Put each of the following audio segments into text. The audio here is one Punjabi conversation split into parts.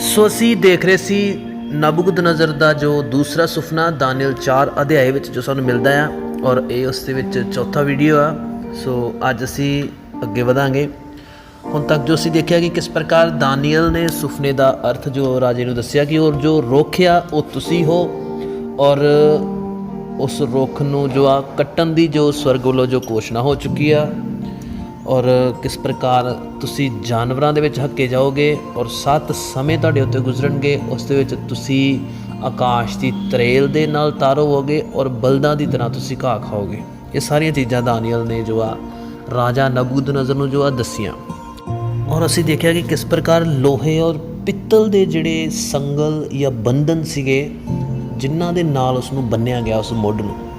ਸੋ ਅਸੀਂ ਦੇਖ ਰਹੇ ਸੀ ਨਬੁਕਦ ਨਜ਼ਰ ਦਾ ਜੋ ਦੂਸਰਾ ਸੁਪਨਾ ਦਾਨੀਅਲ 4 ਅਧਿਆਏ ਵਿੱਚ ਜੋ ਸਾਨੂੰ ਮਿਲਦਾ ਆ ਔਰ ਇਹ ਉਸ ਦੇ ਵਿੱਚ ਚੌਥਾ ਵੀਡੀਓ ਆ। ਸੋ ਅੱਜ ਅਸੀਂ ਅੱਗੇ ਵਧਾਂਗੇ। ਹੁਣ ਤੱਕ ਜੋ ਅਸੀਂ ਦੇਖਿਆ ਕਿ ਕਿਸ ਪ੍ਰਕਾਰ ਦਾਨੀਅਲ ਨੇ ਸੁਪਨੇ ਦਾ ਅਰਥ ਜੋ ਰਾਜੇ ਨੂੰ ਦੱਸਿਆ ਕਿ ਔਰ ਜੋ ਰੋਖਿਆ ਉਹ ਤੁਸੀਂ ਹੋ ਔਰ ਉਸ ਰੁੱਖ ਨੂੰ ਜੋ ਆ ਕੱਟਣ ਦੀ ਜੋ ਸਵਰਗ ਵੱਲੋਂ ਜੋ ਘੋਸ਼ਣਾ ਹੋ ਚੁੱਕੀ ਆ ਔਰ ਕਿਸ ਪ੍ਰਕਾਰ ਤੁਸੀਂ ਜਾਨਵਰਾਂ ਦੇ ਵਿੱਚ ਹੱਕੇ ਜਾਓਗੇ ਔਰ ਸੱਤ ਸਮੇਂ ਤੁਹਾਡੇ ਉੱਤੇ ਗੁਜ਼ਰਨਗੇ, ਉਸ ਦੇ ਵਿੱਚ ਤੁਸੀਂ ਆਕਾਸ਼ ਦੀ ਤਰੇਲ ਦੇ ਨਾਲ ਤਾਰੋ ਹੋਗੇ ਔਰ ਬਲਦਾਂ ਦੀ ਤਰ੍ਹਾਂ ਤੁਸੀਂ ਘਾਹ ਖਾਓਗੇ। ਇਹ ਸਾਰੀਆਂ ਚੀਜ਼ਾਂ ਦਾਨੀਅਲ ਨੇ ਜੋ ਆ ਰਾਜਾ ਨਬੂਦਨਜ਼ਰ ਨੂੰ ਜੋ ਆ ਦੱਸੀਆਂ। ਔਰ ਅਸੀਂ ਦੇਖਿਆ ਕਿ ਕਿਸ ਪ੍ਰਕਾਰ ਲੋਹੇ ਔਰ ਪਿੱਤਲ ਦੇ ਜਿਹੜੇ ਸੰਗਲ ਜਾਂ ਬੰਧਨ ਸੀਗੇ, ਜਿਨ੍ਹਾਂ ਦੇ ਨਾਲ ਉਸ ਨੂੰ ਬੰਨਿਆ ਗਿਆ ਉਸ ਮੁੱਢ ਨੂੰ।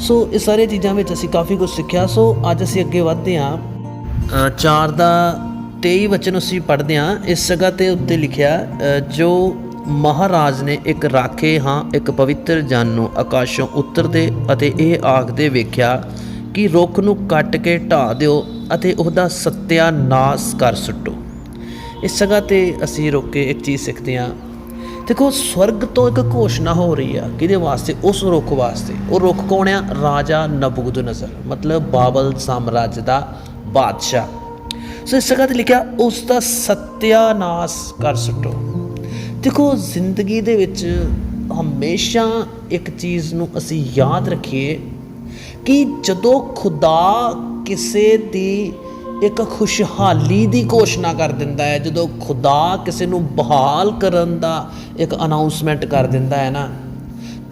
ਸੋ ਇਹ ਸਾਰੀਆਂ ਚੀਜ਼ਾਂ ਵਿੱਚ ਅਸੀਂ ਕਾਫੀ ਕੁਝ ਸਿੱਖਿਆ। ਸੋ ਅੱਜ ਅਸੀਂ ਅੱਗੇ ਵਧਦੇ ਹਾਂ। ਚਾਰ ਦਾ 23 ਵਚਨ ਅਸੀਂ ਪੜ੍ਹਦੇ ਹਾਂ। ਇਸ ਜਗ੍ਹਾ ਤੇ ਉੱਤੇ ਲਿਖਿਆ ਜੋ ਮਹਾਰਾਜ ਨੇ ਇੱਕ ਰਾਖੇ ਹਾਂ, ਇੱਕ ਪਵਿੱਤਰ ਜਨ ਨੂੰ ਆਕਾਸ਼ੋਂ ਉਤਰਦੇ ਅਤੇ ਇਹ ਆਖਦੇ ਵੇਖਿਆ ਕਿ ਰੁੱਖ ਨੂੰ ਕੱਟ ਕੇ ਢਾ ਦਿਓ ਅਤੇ ਉਹਦਾ ਸਤਿਆ ਨਾਸ ਕਰ ਸੁੱਟੋ। ਇਸ ਜਗ੍ਹਾ ਤੇ ਅਸੀਂ ਰੁਕ ਕੇ ਇੱਕ ਚੀਜ਼ ਸਿੱਖਦੇ ਹਾਂ। ਦੇਖੋ, ਸਵਰਗ ਤੋਂ ਇੱਕ ਘੋਸ਼ਣਾ ਹੋ ਰਹੀ ਆ, ਕਿਹਦੇ ਵਾਸਤੇ? ਉਸ ਰੁੱਖ ਵਾਸਤੇ। ਉਹ ਰੁੱਖ ਕੌਣ ਆ? ਰਾਜਾ ਨਬੂਕਦਨਜ਼ਰ, ਮਤਲਬ ਬਾਬਲ ਸਾਮਰਾਜ ਦਾ ਬਾਦਸ਼ਾਹ। ਸੋ ਇਸ ਜਗ੍ਹਾ ਤੇ ਲਿਖਿਆ, ਉਸ ਦਾ ਸਤਿਆਨਾਸ਼ ਕਰ ਸੁੱਟੋ। ਦੇਖੋ, ਜ਼ਿੰਦਗੀ ਦੇ ਵਿੱਚ ਹਮੇਸ਼ਾ ਇੱਕ ਚੀਜ਼ ਨੂੰ ਅਸੀਂ ਯਾਦ ਰੱਖੀਏ ਕਿ ਜਦੋਂ ਖੁਦਾ ਕਿਸੇ ਦੀ ਇੱਕ ਖੁਸ਼ਹਾਲੀ ਦੀ ਘੋਸ਼ਣਾ ਕਰ ਦਿੰਦਾ ਹੈ। ਜਦੋਂ ਖੁਦਾ ਕਿਸੇ ਨੂੰ ਬਹਾਲ ਕਰਨ ਦਾ ਇੱਕ ਅਨਾਉਂਸਮੈਂਟ ਕਰ ਦਿੰਦਾ ਹੈ ਨਾ,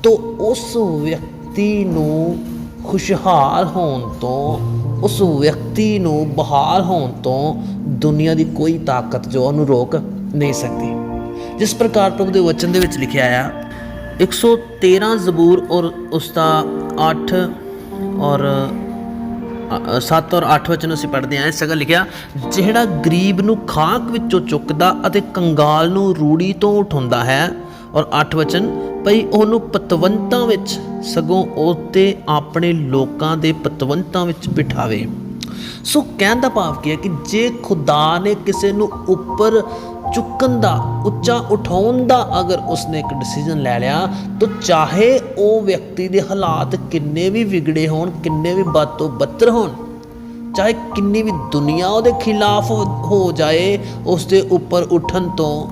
ਤਾਂ ਉਸ ਵਿਅਕਤੀ ਨੂੰ ਖੁਸ਼ਹਾਲ ਹੋਣ ਤੋਂ, ਉਸ ਵਿਅਕਤੀ ਨੂੰ ਬਹਾਲ ਹੋਣ ਤੋਂ ਦੁਨੀਆ ਦੀ ਕੋਈ ਤਾਕਤ ਜੋ ਉਹਨੂੰ ਰੋਕ ਨਹੀਂ ਸਕਦੀ। ਜਿਸ ਪ੍ਰਕਾਰ ਪ੍ਰਭੂ ਦੇ ਵਚਨ ਦੇ ਵਿੱਚ ਲਿਖਿਆ ਆ 113 ਜ਼ਬੂਰ ਔਰ ਉਸ ਦਾ 8 ਔਰ 7 ਔਰ 8 ਵਚਨ ਅਸੀਂ ਪੜ੍ਹਦੇ ਹਾਂ ਇਸ ਲਿਖਿਆ, ਜਿਹੜਾ ਗਰੀਬ ਨੂੰ ਖਾਕ ਵਿੱਚੋਂ ਚੁੱਕਦਾ ਅਤੇ ਕੰਗਾਲ ਨੂੰ ਰੂੜੀ ਤੋਂ ਉਠਾਉਂਦਾ ਹੈ। ਔਰ 8 ਵਚਨ, ਭਈ ਉਹਨੂੰ ਪਤਵੰਤਾਂ ਵਿੱਚ ਸਗੋਂ ਉਤੇ ਆਪਣੇ ਲੋਕਾਂ ਦੇ ਪਤਵੰਤਾਂ ਵਿੱਚ ਬਿਠਾਵੇ। ਸੋ ਕਹਿਣ ਦਾ ਭਾਵ ਕੀ ਹੈ ਕਿ ਜੇ ਖੁਦਾ ਨੇ ਕਿਸੇ ਨੂੰ ਉੱਪਰ ਚੁੱਕਣ ਦਾ, ਉੱਚਾ ਉਠਾਉਣ ਦਾ ਅਗਰ ਉਸਨੇ ਇੱਕ ਡਿਸੀਜਨ ਲੈ ਲਿਆ, ਤਾਂ ਚਾਹੇ ਉਹ ਵਿਅਕਤੀ ਦੇ ਹਾਲਾਤ ਕਿੰਨੇ ਵੀ ਵਿਗੜੇ ਹੋਣ, ਕਿੰਨੇ ਵੀ ਬਦ ਤੋਂ ਬੱਤਰ ਹੋਣ, ਚਾਹੇ ਕਿੰਨੀ ਵੀ ਦੁਨੀਆ ਉਹਦੇ ਖਿਲਾਫ ਹੋ- ਜਾਏ ਉਸ ਦੇ ਉੱਪਰ ਉੱਠਣ ਤੋਂ,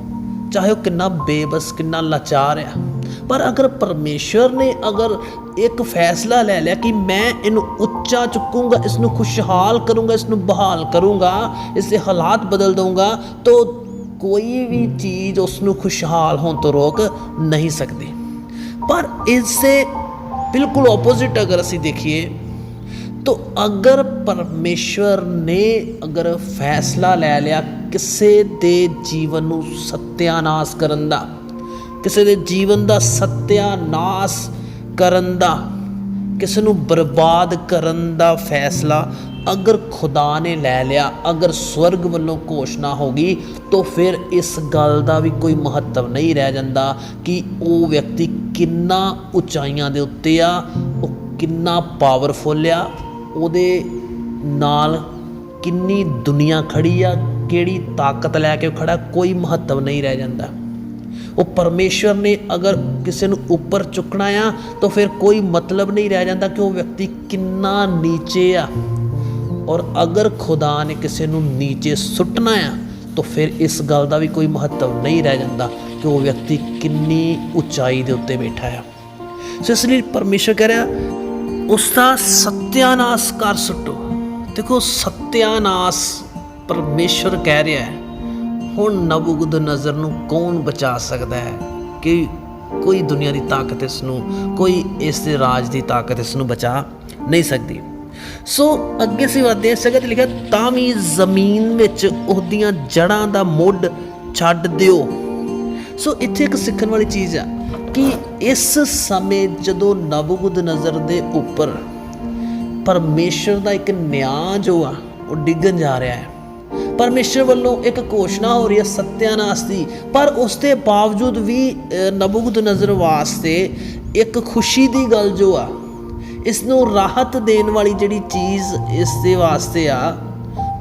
ਚਾਹੇ ਉਹ ਕਿੰਨਾ ਬੇਬਸ, ਕਿੰਨਾ ਲਾਚਾਰ ਆ। ਪਰ ਅਗਰ ਪਰਮੇਸ਼ਵਰ ਨੇ ਅਗਰ ਇੱਕ ਫੈਸਲਾ ਲੈ ਲਿਆ ਕਿ ਮੈਂ ਇਹਨੂੰ ਉੱਚਾ ਚੁੱਕੂੰਗਾ ਇਸ ਨੂੰ ਖੁਸ਼ਹਾਲ ਕਰੂੰਗਾ ਇਸ ਨੂੰ ਬਹਾਲ ਕਰੂੰਗਾ ਇਸ ਦੇ ਹਾਲਾਤ ਬਦਲ ਦਊਂਗਾ, ਤਾਂ ਕੋਈ ਵੀ ਚੀਜ਼ ਉਸ ਨੂੰ ਖੁਸ਼ਹਾਲ ਹੋਣ ਤੋਂ ਰੋਕ ਨਹੀਂ ਸਕਦੀ। ਪਰ ਇਸ ਦੇ ਬਿਲਕੁਲ ਆਪੋਜ਼ਿਟ ਅਗਰ ਅਸੀਂ ਦੇਖੀਏ, ਤੋ ਅਗਰ ਪਰਮੇਸ਼ਵਰ ਨੇ ਅਗਰ ਫੈਸਲਾ ਲੈ ਲਿਆ ਕਿਸੇ ਦੇ ਜੀਵਨ ਨੂੰ ਸਤਿਆਨਾਸ਼ ਕਰਨ ਦਾ, ਕਿਸੇ ਦੇ ਜੀਵਨ ਦਾ ਸਤਿਆਨਾਸ਼ ਕਰਨ ਦਾ, ਕਿਸੇ ਨੂੰ ਬਰਬਾਦ ਕਰਨ ਦਾ ਫੈਸਲਾ ਅਗਰ ਖੁਦਾ ਨੇ ਲੈ ਲਿਆ, ਅਗਰ ਸਵਰਗ ਵੱਲੋਂ ਘੋਸ਼ਣਾ ਹੋ ਗਈ, ਤਾਂ ਫਿਰ ਇਸ ਗੱਲ ਦਾ ਵੀ ਕੋਈ ਮਹੱਤਵ ਨਹੀਂ ਰਹਿ ਜਾਂਦਾ ਕਿ ਉਹ ਵਿਅਕਤੀ ਕਿੰਨਾ ਉਚਾਈਆਂ ਦੇ ਉੱਤੇ ਆ, ਉਹ ਕਿੰਨਾ ਪਾਵਰਫੁਲ ਆ, ਉਹਦੇ ਨਾਲ ਕਿੰਨੀ ਦੁਨੀਆ ਖੜੀ ਆ, ਕਿਹੜੀ ਤਾਕਤ ਲੈ ਕੇ ਉਹ ਖੜਾ, ਕੋਈ ਮਹੱਤਵ ਨਹੀਂ ਰਹਿ ਜਾਂਦਾ। ਉਹ ਪਰਮੇਸ਼ਵਰ ਨੇ ਅਗਰ ਕਿਸੇ ਨੂੰ ਉੱਪਰ ਚੁੱਕਣਾ ਆ, ਤਾਂ ਫਿਰ ਕੋਈ ਮਤਲਬ ਨਹੀਂ ਰਹਿ ਜਾਂਦਾ ਕਿ ਉਹ ਵਿਅਕਤੀ ਕਿੰਨਾ ਨੀਚੇ ਆ। ਔਰ ਅਗਰ ਖੁਦਾ ਨੇ ਕਿਸੇ ਨੂੰ ਨੀਚੇ ਸੁੱਟਣਾ ਆ, ਤਾਂ ਫਿਰ ਇਸ ਗੱਲ ਦਾ ਵੀ ਕੋਈ ਮਹੱਤਵ ਨਹੀਂ ਰਹਿ ਜਾਂਦਾ ਕਿ ਉਹ ਵਿਅਕਤੀ ਕਿੰਨੀ ਉਚਾਈ ਦੇ ਉੱਤੇ ਬੈਠਾ ਆ। ਸੋ ਇਸ ਲਈ ਪਰਮੇਸ਼ਰ ਕਹਿ ਰਿਹਾ ਉਸ ਦਾ ਸਤਿਆਨਾਸ਼ ਕਰ ਸੁੱਟੋ। ਦੇਖੋ, ਸਤਿਆਨਾਸ਼ ਪਰਮੇਸ਼ਰ ਕਹਿ ਰਿਹਾ ਹੈ, ਹੁਣ ਨਬੂਗਦ ਨਜ਼ਰ ਨੂੰ ਕੌਣ ਬਚਾ ਸਕਦਾ ਹੈ ਕਿ ਕੋਈ ਦੁਨੀਆ ਦੀ ਤਾਕਤ ਇਸ ਨੂੰ, ਕੋਈ ਇਸ ਦੇ ਰਾਜ ਦੀ ਤਾਕਤ ਇਸ ਨੂੰ ਬਚਾ ਨਹੀਂ ਸਕਦੀ? ਸੋ ਅੱਗੇ ਅਸੀਂ ਵਧਦੇ ਹਾਂ। ਸਗਤ ਲਿਖਿਆ, ਤਾਂ ਵੀ ਜ਼ਮੀਨ ਵਿੱਚ ਉਹਦੀਆਂ ਜੜਾਂ ਦਾ ਮੁੱਢ ਛੱਡ ਦਿਓ। ਸੋ ਇੱਥੇ ਇੱਕ ਸਿੱਖਣ ਵਾਲੀ ਚੀਜ਼ ਆ ਕਿ ਇਸ ਸਮੇਂ ਜਦੋਂ ਨਬੂਗਦ ਨਜ਼ਰ ਦੇ ਉੱਪਰ ਪਰਮੇਸ਼ਰ ਦਾ ਇੱਕ ਨਿਆਂ ਜੋ ਆ, ਉਹ ਡਿੱਗਣ ਜਾ ਰਿਹਾ ਹੈ। ਪਰਮੇਸ਼ਰ ਵੱਲੋਂ ਇੱਕ ਘੋਸ਼ਣਾ ਹੋ ਰਹੀ ਹੈ ਸਤਿਆਨਾਸ਼ ਦੀ, ਪਰ ਉਸ ਦੇ ਬਾਵਜੂਦ ਵੀ ਨਬੂਗਦ ਨਜ਼ਰ ਵਾਸਤੇ ਇੱਕ ਖੁਸ਼ੀ ਦੀ ਗੱਲ ਜੋ ਆ ਇਸ ਨੂੰ ਰਾਹਤ ਦੇਣ ਵਾਲੀ ਜਿਹੜੀ ਚੀਜ਼ ਇਸ ਦੇ ਵਾਸਤੇ ਆ,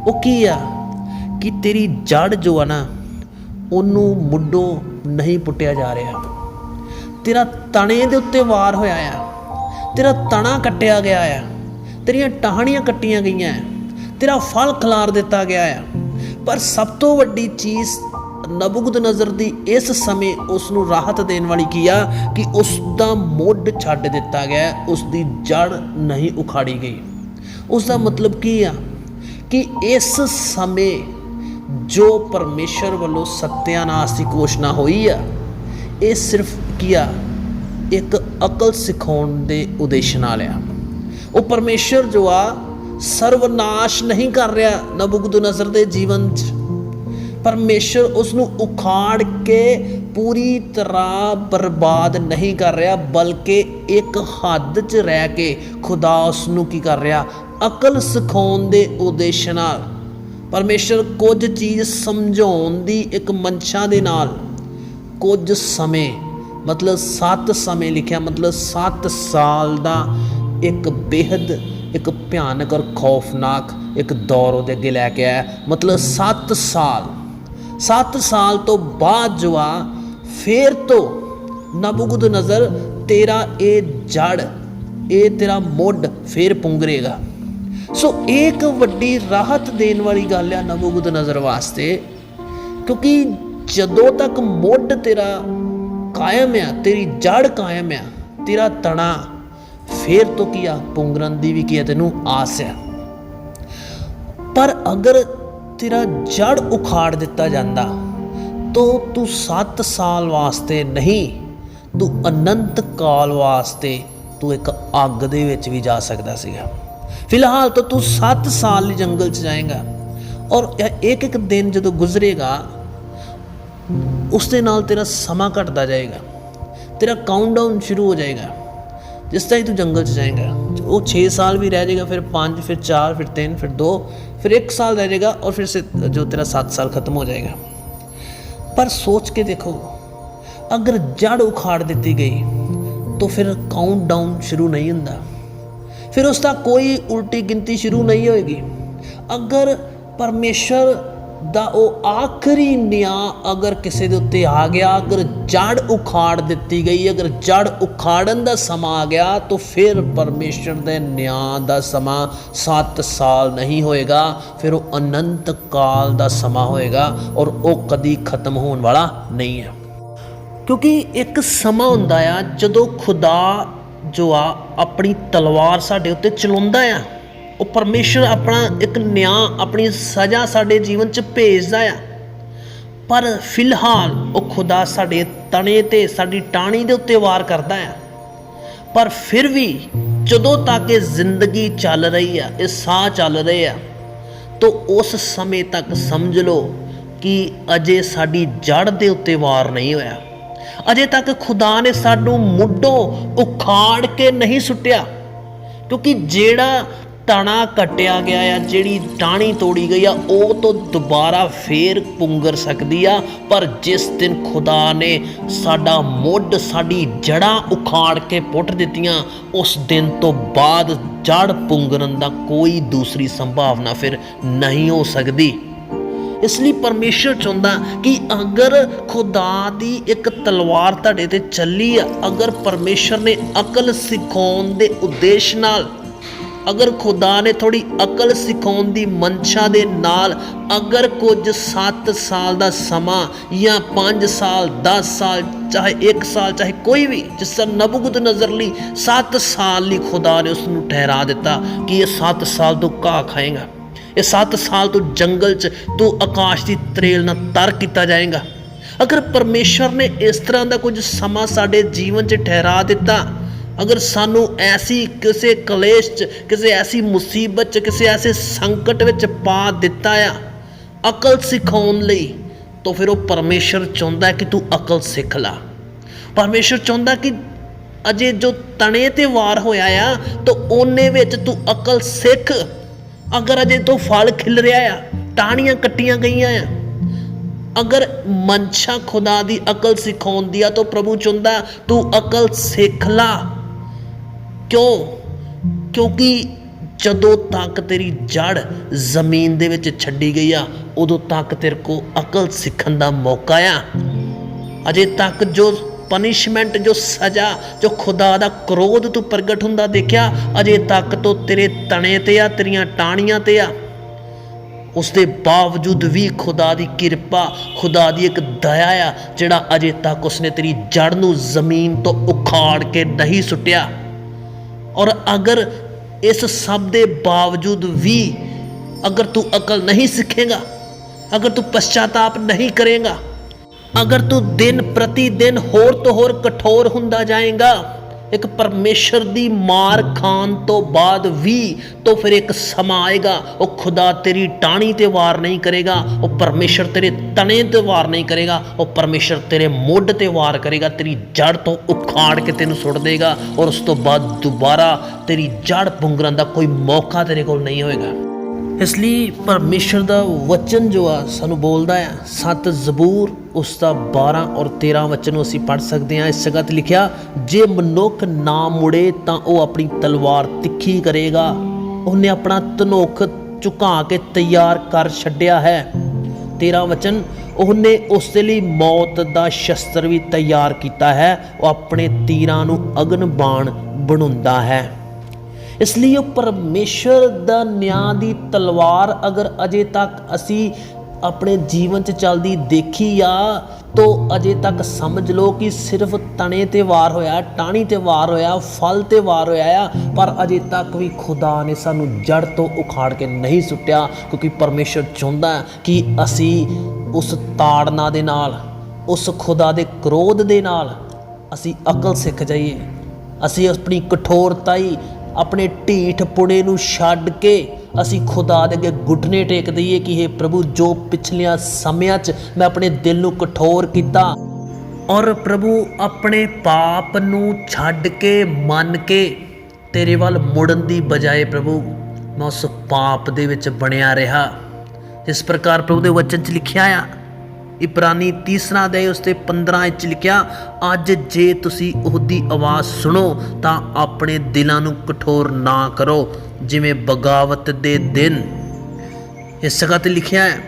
ਉਹ ਕੀ ਆ? ਕਿ ਤੇਰੀ ਜੜ ਜੋ ਆ ਨਾ, ਉਹਨੂੰ ਮੁੱਢੋਂ ਨਹੀਂ ਪੁੱਟਿਆ ਜਾ ਰਿਹਾ। ਤੇਰਾ ਤਣੇ ਦੇ ਉੱਤੇ ਵਾਰ ਹੋਇਆ ਆ। ਤੇਰਾ ਤਣਾ ਕੱਟਿਆ ਗਿਆ ਆ। ਤੇਰੀਆਂ ਟਾਹਣੀਆਂ ਕੱਟੀਆਂ ਗਈਆਂ। ਤੇਰਾ ਫਲ ਖਲਾਰ ਦਿੱਤਾ ਗਿਆ ਆ। ਪਰ ਸਭ ਤੋਂ ਵੱਡੀ ਚੀਜ਼ ਨਬੁਗਦ ਨਜ਼ਰ ਦੀ ਇਸ ਸਮੇਂ ਉਸ ਨੂੰ ਰਾਹਤ ਦੇਣ ਵਾਲੀ ਕੀ ਆ? ਕਿ ਉਸ ਦਾ ਮੁੱਢ ਛੱਡ ਦਿੱਤਾ ਗਿਆ ਉਸ ਦੀ ਜੜ ਨਹੀਂ ਉਖਾੜੀ ਗਈ। ਉਸ ਦਾ ਮਤਲਬ ਕੀ ਆ? ਕਿ ਇਸ ਸਮੇਂ ਜੋ ਪਰਮੇਸ਼ਰ ਵੱਲੋਂ ਸਤਿਆਨਾਸ਼ ਦੀ ਘੋਸ਼ਣਾ ਹੋਈ ਆ, ਇਹ ਸਿਰਫ ਕੀ ਆ? ਇੱਕ ਅਕਲ ਸਿਖਾਉਣ ਦੇ ਉਦੇਸ਼ ਨਾਲ ਆ। ਉਹ ਪਰਮੇਸ਼ਰ ਜੋ ਆ, ਸਰਵਨਾਸ਼ ਨਹੀਂ ਕਰ ਰਿਹਾ ਨਬੁਕਦਨਜ਼ਰ ਦੇ ਜੀਵਨ 'ਚ। ਪਰਮੇਸ਼ਰ ਉਸ ਨੂੰ ਉਖਾੜ ਕੇ ਪੂਰੀ ਤਰ੍ਹਾਂ ਬਰਬਾਦ ਨਹੀਂ ਕਰ ਰਿਹਾ, ਬਲਕਿ ਇੱਕ ਹੱਦ 'ਚ ਰਹਿ ਕੇ ਖੁਦਾ ਉਸ ਨੂੰ ਕੀ ਕਰ ਰਿਹਾ? ਅਕਲ ਸਿਖਾਉਣ ਦੇ ਉਦੇਸ਼ ਨਾਲ। ਪਰਮੇਸ਼ਰ ਕੁਝ ਚੀਜ਼ ਸਮਝਾਉਣ ਦੀ ਇੱਕ ਮਨਸ਼ਾ ਦੇ ਨਾਲ। ਕੁਝ ਸਮੇਂ, ਮਤਲਬ 7 ਸਮੇਂ ਲਿਖਿਆ, ਮਤਲਬ 7 ਸਾਲ ਦਾ ਇੱਕ ਬੇहद ਇੱਕ ਭਿਆਨਕ ਔਰ ਖੌਫਨਾਕ ਇੱਕ ਦੌਰ ਉਹਦੇ ਅੱਗੇ ਲੈ ਕੇ ਆਇਆ। ਮਤਲਬ 7 ਸਾਲ। 7 ਸਾਲ ਤੋਂ ਬਾਅਦ ਜੋ ਆ ਫੇਰ ਤੋਂ ਨਬੁਗਦ ਨਜ਼ਰ ਤੇਰਾ ਇਹ ਜੜ, ਇਹ ਤੇਰਾ ਮੁੱਢ ਫੇਰ ਪੁੰਗਰੇਗਾ। ਸੋ ਇਹ ਇੱਕ ਵੱਡੀ ਰਾਹਤ ਦੇਣ ਵਾਲੀ ਗੱਲ ਆ ਨਬੁਗਦ ਨਜ਼ਰ ਵਾਸਤੇ, ਕਿਉਂਕਿ ਜਦੋਂ ਤੱਕ ਮੁੱਢ ਤੇਰਾ ਕਾਇਮ ਆ, ਤੇਰੀ ਜੜ ਕਾਇਮ ਆ, ਤੇਰਾ ਤਣਾ, ਫੇਰ ਤੋਂ ਕੀ ਆ? ਪੁੰਗਰਨ ਦੀ ਵੀ ਕੀ ਆ? ਤੈਨੂੰ ਆਸ ਆ। ਪਰ ਅਗਰ ਤੇਰਾ ਜੜ ਉਖਾੜ ਦਿੱਤਾ ਜਾਂਦਾ। ਤੋ ਤੂੰ 7 ਸਾਲ ਵਾਸਤੇ ਨਹੀਂ, ਤੂੰ ਅਨੰਤ ਕਾਲ ਵਾਸਤੇ ਤੂੰ ਇੱਕ ਅੱਗ ਦੇ ਵਿੱਚ ਵੀ ਜਾ ਸਕਦਾ ਸੀਗਾ। ਫਿਲਹਾਲ ਤਾਂ ਤੂੰ 7 ਸਾਲ ਲਈ ਜੰਗਲ 'ਚ ਜਾਏਗਾ ਔਰ ਇੱਕ ਇੱਕ ਦਿਨ ਜਦੋਂ ਗੁਜ਼ਰੇਗਾ, ਉਸ ਦੇ ਨਾਲ ਤੇਰਾ ਸਮਾਂ ਘਟਦਾ ਜਾਏਗਾ। ਤੇਰਾ ਕਾਊਂਟਡਾਊਨ ਸ਼ੁਰੂ ਹੋ ਜਾਏਗਾ। ਜਿਸ ਤਰ੍ਹਾਂ ਹੀ ਤੂੰ ਜੰਗਲ 'ਚ ਜਾਏਗਾ, ਉਹ 6 ਸਾਲ ਵੀ ਰਹਿ ਜਾਏਗਾ, ਫਿਰ 5 ਫਿਰ 4 ਫਿਰ 3 ਫਿਰ 2 ਫਿਰ 1 ਸਾਲ ਰਹਿ ਜਾਏਗਾ ਔਰ ਫਿਰ ਸੇ ਜੋ ਤੇਰਾ 7 ਸਾਲ ਖਤਮ ਹੋ ਜਾਏਗਾ ਪਰ ਸੋਚ ਕੇ ਦੇਖੋ ਅਗਰ ਜੜ ਉਖਾੜ ਦਿੱਤੀ ਗਈ ਤਾਂ ਫਿਰ ਕਾਊਂਟਡਾਊਨ ਸ਼ੁਰੂ ਨਹੀਂ ਹੁੰਦਾ ਫਿਰ ਉਸ ਦਾ ਕੋਈ ਉਲਟੀ ਗਿਣਤੀ ਸ਼ੁਰੂ ਨਹੀਂ ਹੋਏਗੀ ਅਗਰ ਪਰਮੇਸ਼ਰ ਦਾ ਉਹ ਆਖਰੀ ਨਿਆਂ ਅਗਰ ਕਿਸੇ ਦੇ ਉੱਤੇ ਆ ਗਿਆ, ਅਗਰ ਜੜ ਉਖਾੜ ਦਿੱਤੀ ਗਈ, ਅਗਰ ਜੜ ਉਖਾੜਨ ਦਾ ਸਮਾਂ ਆ ਗਿਆ, ਤਾਂ ਫਿਰ ਪਰਮੇਸ਼ਰ ਦੇ ਨਿਆਂ ਦਾ ਸਮਾਂ 7 ਸਾਲ ਨਹੀਂ ਹੋਏਗਾ, ਫਿਰ ਉਹ ਅਨੰਤ ਕਾਲ ਦਾ ਸਮਾਂ ਹੋਏਗਾ ਔਰ ਉਹ ਕਦੀ ਖਤਮ ਹੋਣ ਵਾਲਾ ਨਹੀਂ ਹੈ। ਕਿਉਂਕਿ ਇੱਕ ਸਮਾਂ ਹੁੰਦਾ ਆ ਜਦੋਂ ਖੁਦਾ ਜੋ ਆ ਆਪਣੀ ਤਲਵਾਰ ਸਾਡੇ ਉੱਤੇ ਚਲਾਉਂਦਾ ਆ। ਉਹ ਪਰਮੇਸ਼ਰ ਆਪਣਾ ਇੱਕ ਨਿਆਂ, ਆਪਣੀ ਸਜ਼ਾ ਸਾਡੇ ਜੀਵਨ 'ਚ ਭੇਜਦਾ ਆ। ਪਰ ਫਿਲਹਾਲ ਉਹ ਖੁਦਾ ਸਾਡੇ ਤਣੇ ਤੇ, ਸਾਡੀ ਟਾਣੀ ਦੇ ਉੱਤੇ ਵਾਰ ਕਰਦਾ ਆ। ਪਰ ਫਿਰ ਵੀ ਜਦੋਂ ਤੱਕ ਇਹ ਜ਼ਿੰਦਗੀ ਚੱਲ ਰਹੀ ਆ, ਇਹ ਸਾਹ ਚੱਲ ਰਹੇ ਆ, ਤਾਂ ਉਸ ਸਮੇਂ ਤੱਕ ਸਮਝ ਲਓ ਕਿ ਅਜੇ ਸਾਡੀ ਜੜ ਦੇ ਉੱਤੇ ਵਾਰ ਨਹੀਂ ਹੋਇਆ। ਅਜੇ ਤੱਕ ਖੁਦਾ ਨੇ ਸਾਨੂੰ ਮੁੱਢੋਂ ਉਖਾੜ ਕੇ ਨਹੀਂ ਸੁੱਟਿਆ, ਕਿਉਂਕਿ ਜਿਹੜਾ ਤਣਾ ਕੱਟਿਆ ਗਿਆ ਆ, ਜਿਹੜੀ ਟਾਣੀ ਤੋੜੀ ਗਈ ਆ, ਉਹ ਤੋਂ ਦੁਬਾਰਾ ਫੇਰ ਪੁੰਗਰ ਸਕਦੀ ਆ। ਪਰ ਜਿਸ ਦਿਨ ਖੁਦਾ ਨੇ ਸਾਡਾ ਮੁੱਢ, ਸਾਡੀ ਜੜਾਂ ਉਖਾੜ ਕੇ ਪੁੱਟ ਦਿੱਤੀਆਂ, ਉਸ ਦਿਨ ਤੋਂ ਬਾਅਦ ਜੜ ਪੁੰਗਰਨ ਦਾ ਕੋਈ ਦੂਸਰੀ ਸੰਭਾਵਨਾ ਫਿਰ ਨਹੀਂ ਹੋ ਸਕਦੀ। ਇਸ ਲਈ ਪਰਮੇਸ਼ਰ ਚਾਹੁੰਦਾ ਕਿ ਅਗਰ ਖੁਦਾ ਦੀ ਇੱਕ ਤਲਵਾਰ ਤੁਹਾਡੇ ਤੇ ਚੱਲੀ ਆ, ਅਗਰ ਪਰਮੇਸ਼ਰ ਨੇ ਅਕਲ ਸਿਖਾਉਣ ਦੇ ਉਦੇਸ਼ ਨਾਲ ਅਗਰ ਖੁਦਾ ਨੇ ਥੋੜੀ ਅਕਲ ਸਿਖਾਉਣ ਦੀ ਮਨਸ਼ਾ ਦੇ ਨਾਲ ਅਗਰ ਕੁਝ 7 ਸਾਲ ਦਾ ਸਮਾਂ ਜਾਂ 5 ਸਾਲ 10 ਸਾਲ, ਚਾਹੇ 1 ਸਾਲ, ਚਾਹੇ ਕੋਈ ਵੀ ਜਿਸ ਤਰ੍ਹਾਂ ਨਬੂਗਦ ਨਜ਼ਰ ਲਈ 7 ਸਾਲ ਲਈ ਖੁਦਾ ਨੇ ਉਸ ਨੂੰ ਠਹਿਰਾ ਦਿੱਤਾ ਕਿ ਇਹ 7 ਸਾਲ ਤੋਂ ਘਾਹ ਖਾਏਗਾ। ਇਹ 7 ਸਾਲ ਤੋਂ ਜੰਗਲ 'ਚ ਤੂੰ ਆਕਾਸ਼ ਦੀ ਤਰੇਲ ਨਾਲ ਤਰ ਕੀਤਾ ਜਾਏਗਾ। ਅਗਰ ਪਰਮੇਸ਼ਰ ਨੇ ਇਸ ਤਰ੍ਹਾਂ ਦਾ ਕੁਝ ਸਮਾਂ ਸਾਡੇ ਜੀਵਨ 'ਚ ਠਹਿਰਾ ਦਿੱਤਾ ਅਗਰ ਸਾਨੂੰ ਐਸੀ ਕਿਸੇ ਕਲੇਸ਼ 'ਚ, ਕਿਸੇ ਐਸੀ ਮੁਸੀਬਤ 'ਚ, ਕਿਸੇ ਐਸੇ ਸੰਕਟ ਵਿੱਚ ਪਾ ਦਿੱਤਾ ਆ ਅਕਲ ਸਿਖਾਉਣ ਲਈ, ਤਾਂ ਫਿਰ ਉਹ ਪਰਮੇਸ਼ਰ ਚਾਹੁੰਦਾ ਕਿ ਤੂੰ ਅਕਲ ਸਿੱਖ ਲੈ। ਪਰਮੇਸ਼ਰ ਚਾਹੁੰਦਾ ਕਿ ਅਜੇ ਜੋ ਤਣੇ ਤੇ ਵਾਰ ਹੋਇਆ ਆ, ਤਾਂ ਉਹਨੇ ਵਿੱਚ ਤੂੰ ਅਕਲ ਸਿੱਖ। ਅਗਰ ਅਜੇ ਤੋਂ ਫਲ ਖਿਲ ਰਿਹਾ ਆ, ਟਾਹਣੀਆਂ ਕੱਟੀਆਂ ਗਈਆਂ ਆ, ਅਗਰ ਮਨਸ਼ਾ ਖੁਦਾ ਦੀ ਅਕਲ ਸਿਖਾਉਣ ਦੀ ਆ, ਤਾਂ ਪ੍ਰਭੂ ਚਾਹੁੰਦਾ ਤੂੰ ਅਕਲ ਸਿੱਖ ਲਾ। ਕਿਉਂ? ਕਿਉਂਕਿ ਜਦੋਂ ਤੱਕ ਤੇਰੀ ਜੜ ਜ਼ਮੀਨ ਦੇ ਵਿੱਚ ਛੱਡੀ ਗਈ ਆ, ਉਦੋਂ ਤੱਕ ਤੇਰੇ ਕੋ ਅਕਲ ਸਿੱਖਣ ਦਾ ਮੌਕਾ ਆ। ਅਜੇ ਤੱਕ ਜੋ ਪਨਿਸ਼ਮੈਂਟ ਜੋ ਸਜ਼ਾ, ਜੋ ਖੁਦਾ ਦਾ ਕਰੋਧ ਤੂੰ ਪ੍ਰਗਟ ਹੁੰਦਾ ਦੇਖਿਆ, ਅਜੇ ਤੱਕ ਤੋਂ ਤੇਰੇ ਤਣੇ ਤੇ ਆ, ਤੇਰੀਆਂ ਟਾਣੀਆਂ ਤੇ ਆ। ਉਸ ਦੇ ਬਾਵਜੂਦ ਵੀ ਖੁਦਾ ਦੀ ਕਿਰਪਾ, ਖੁਦਾ ਦੀ ਇੱਕ ਦਇਆ ਆ, ਜਿਹੜਾ ਅਜੇ ਤੱਕ ਉਸਨੇ ਤੇਰੀ ਜੜ ਨੂੰ ਜ਼ਮੀਨ ਤੋਂ ਉਖਾੜ ਕੇ ਨਹੀਂ ਸੁੱਟਿਆ। ਔਰ ਅਗਰ ਇਸ ਸਭ ਦੇ ਬਾਵਜੂਦ ਵੀ ਅਗਰ ਤੂੰ ਅਕਲ ਨਹੀਂ ਸਿੱਖੇਗਾ, ਅਗਰ ਤੂੰ ਪਛਤਾਤਾਪ ਨਹੀਂ ਕਰੇਗਾ, ਅਗਰ ਤੂੰ ਦਿਨ ਪ੍ਰਤੀ ਦਿਨ ਹੋਰ ਤੋਂ ਹੋਰ ਕਠੋਰ ਹੁੰਦਾ ਜਾਏਗਾ ਇੱਕ ਪਰਮੇਸ਼ਰ ਦੀ ਮਾਰ ਖਾਣ ਤੋਂ ਬਾਅਦ ਵੀ ਤੋਂ ਫਿਰ ਇੱਕ ਸਮਾਂ ਆਏਗਾ, ਉਹ ਖੁਦਾ ਤੇਰੀ ਟਾਣੀ ਤੇ ਵਾਰ ਨਹੀਂ ਕਰੇਗਾ, ਉਹ ਪਰਮੇਸ਼ਰ ਤੇਰੇ ਤਣੇ ਤੇ ਵਾਰ ਨਹੀਂ ਕਰੇਗਾ, ਉਹ ਪਰਮੇਸ਼ਰ ਤੇਰੇ ਮੁੱਢ ਤੇ ਵਾਰ ਕਰੇਗਾ, ਤੇਰੀ ਜੜ ਤੋਂ ਉਖਾੜ ਕੇ ਤੈਨੂੰ ਸੁੱਟ ਦੇਗਾ ਔਰ ਉਸ ਤੋਂ ਬਾਅਦ ਦੁਬਾਰਾ ਤੇਰੀ ਜੜ ਪੁੰਗਰਨ ਦਾ ਕੋਈ ਮੌਕਾ ਤੇਰੇ ਕੋਲ ਨਹੀਂ ਹੋਏਗਾ। ਇਸ ਲਈ ਪਰਮੇਸ਼ਰ ਦਾ ਵਚਨ ਜੋ ਆ ਸਾਨੂੰ ਬੋਲਦਾ ਆ, ਸਤ ਜ਼ਬੂਰ, ਉਸ ਦਾ 12 ਔਰ 13 ਵਚਨ ਨੂੰ ਅਸੀਂ ਪੜ੍ਹ ਸਕਦੇ ਹਾਂ। ਇਸ ਜਗ੍ਹਾ ਤੇ ਲਿਖਿਆ, ਜੇ ਮਨੁੱਖ ਨਾ ਮੁੜੇ ਤਾਂ ਉਹ ਆਪਣੀ ਤਲਵਾਰ ਤਿੱਖੀ ਕਰੇਗਾ। ਉਹਨੇ ਆਪਣਾ ਧਨੁੱਖ ਝੁਕਾ ਕੇ ਤਿਆਰ ਕਰ ਛੱਡਿਆ ਹੈ। 13 ਵਚਨ, ਉਹਨੇ ਉਸ ਦੇ ਲਈ ਮੌਤ ਦਾ ਸ਼ਸਤਰ ਵੀ ਤਿਆਰ ਕੀਤਾ ਹੈ। ਉਹ ਆਪਣੇ ਤੀਰਾਂ ਨੂੰ ਅਗਨ ਬਾਣ ਬਣਾਉਂਦਾ ਹੈ। ਇਸ ਲਈ ਉਹ ਪਰਮੇਸ਼ਰ ਦਾ ਨਿਆਂ ਦੀ ਤਲਵਾਰ ਅਗਰ ਅਜੇ ਤੱਕ ਅਸੀਂ ਆਪਣੇ ਜੀਵਨ 'ਚ ਚੱਲਦੀ ਦੇਖੀ ਆ, ਤੋ ਅਜੇ ਤੱਕ ਸਮਝ ਲਓ ਕਿ ਸਿਰਫ ਤਣੇ ਤੇ ਵਾਰ ਹੋਇਆ ਟਾਣੀ ਤੇ ਵਾਰ ਹੋਇਆ, ਫਲ ਤੇ ਵਾਰ ਹੋਇਆ ਆ, ਪਰ ਅਜੇ ਤੱਕ ਵੀ ਖੁਦਾ ਨੇ ਸਾਨੂੰ ਜੜ ਤੋਂ ਉਖਾੜ ਕੇ ਨਹੀਂ ਸੁੱਟਿਆ, ਕਿਉਂਕਿ ਪਰਮੇਸ਼ਰ ਚਾਹੁੰਦਾ ਕਿ ਅਸੀਂ ਉਸ ਤਾੜਨਾ ਦੇ ਨਾਲ, ਉਸ ਖੁਦਾ ਦੇ ਕਰੋਧ ਦੇ ਨਾਲ ਅਸੀਂ ਅਕਲ ਸਿੱਖ ਜਾਈਏ। ਅਸੀਂ ਆਪਣੀ ਕਠੋਰਤਾਈ ਆਪਣੇ ਢੀਠ ਪੁਣੇ ਨੂੰ ਛੱਡ ਕੇ ਅਸੀਂ ਖੁਦਾ ਦੇ ਅੱਗੇ ਘੁਟਨੇ ਟੇਕ ਦਈਏ ਕਿ ਇਹ ਪ੍ਰਭੂ, ਜੋ ਪਿਛਲੀਆਂ ਸਮਿਆਂ 'ਚ ਮੈਂ ਆਪਣੇ ਦਿਲ ਨੂੰ ਕਠੋਰ ਕੀਤਾ ਔਰ ਪ੍ਰਭੂ, ਆਪਣੇ ਪਾਪ ਨੂੰ ਛੱਡ ਕੇ, ਮੰਨ ਕੇ ਤੇਰੇ ਵੱਲ ਮੁੜਨ ਦੀ ਬਜਾਏ ਪ੍ਰਭੂ, ਮੈਂ ਉਸ ਪਾਪ ਦੇ ਵਿੱਚ ਬਣਿਆ ਰਿਹਾ। ਇਸ ਪ੍ਰਕਾਰ ਪ੍ਰਭੂ ਦੇ ਵਚਨ 'ਚ ਲਿਖਿਆ ਆ ਇਬਰਾਨੀ ਤੀਸਰਾ ਦੇ ਉਸ ਤੇ 15 ਵਿੱਚ ਲਿਖਿਆ, ਅੱਜ ਜੇ ਤੁਸੀਂ ਉਹਦੀ ਆਵਾਜ਼ ਸੁਣੋ, ਤਾਂ ਆਪਣੇ ਦਿਲਾਂ ਨੂੰ ਕਠੋਰ ਨਾ ਕਰੋ, ਜਿਵੇਂ ਬਗਾਵਤ ਦੇ ਦਿਨ। ਇਸ ਜਗ੍ਹਾ ਤੇ ਲਿਖਿਆ ਹੈ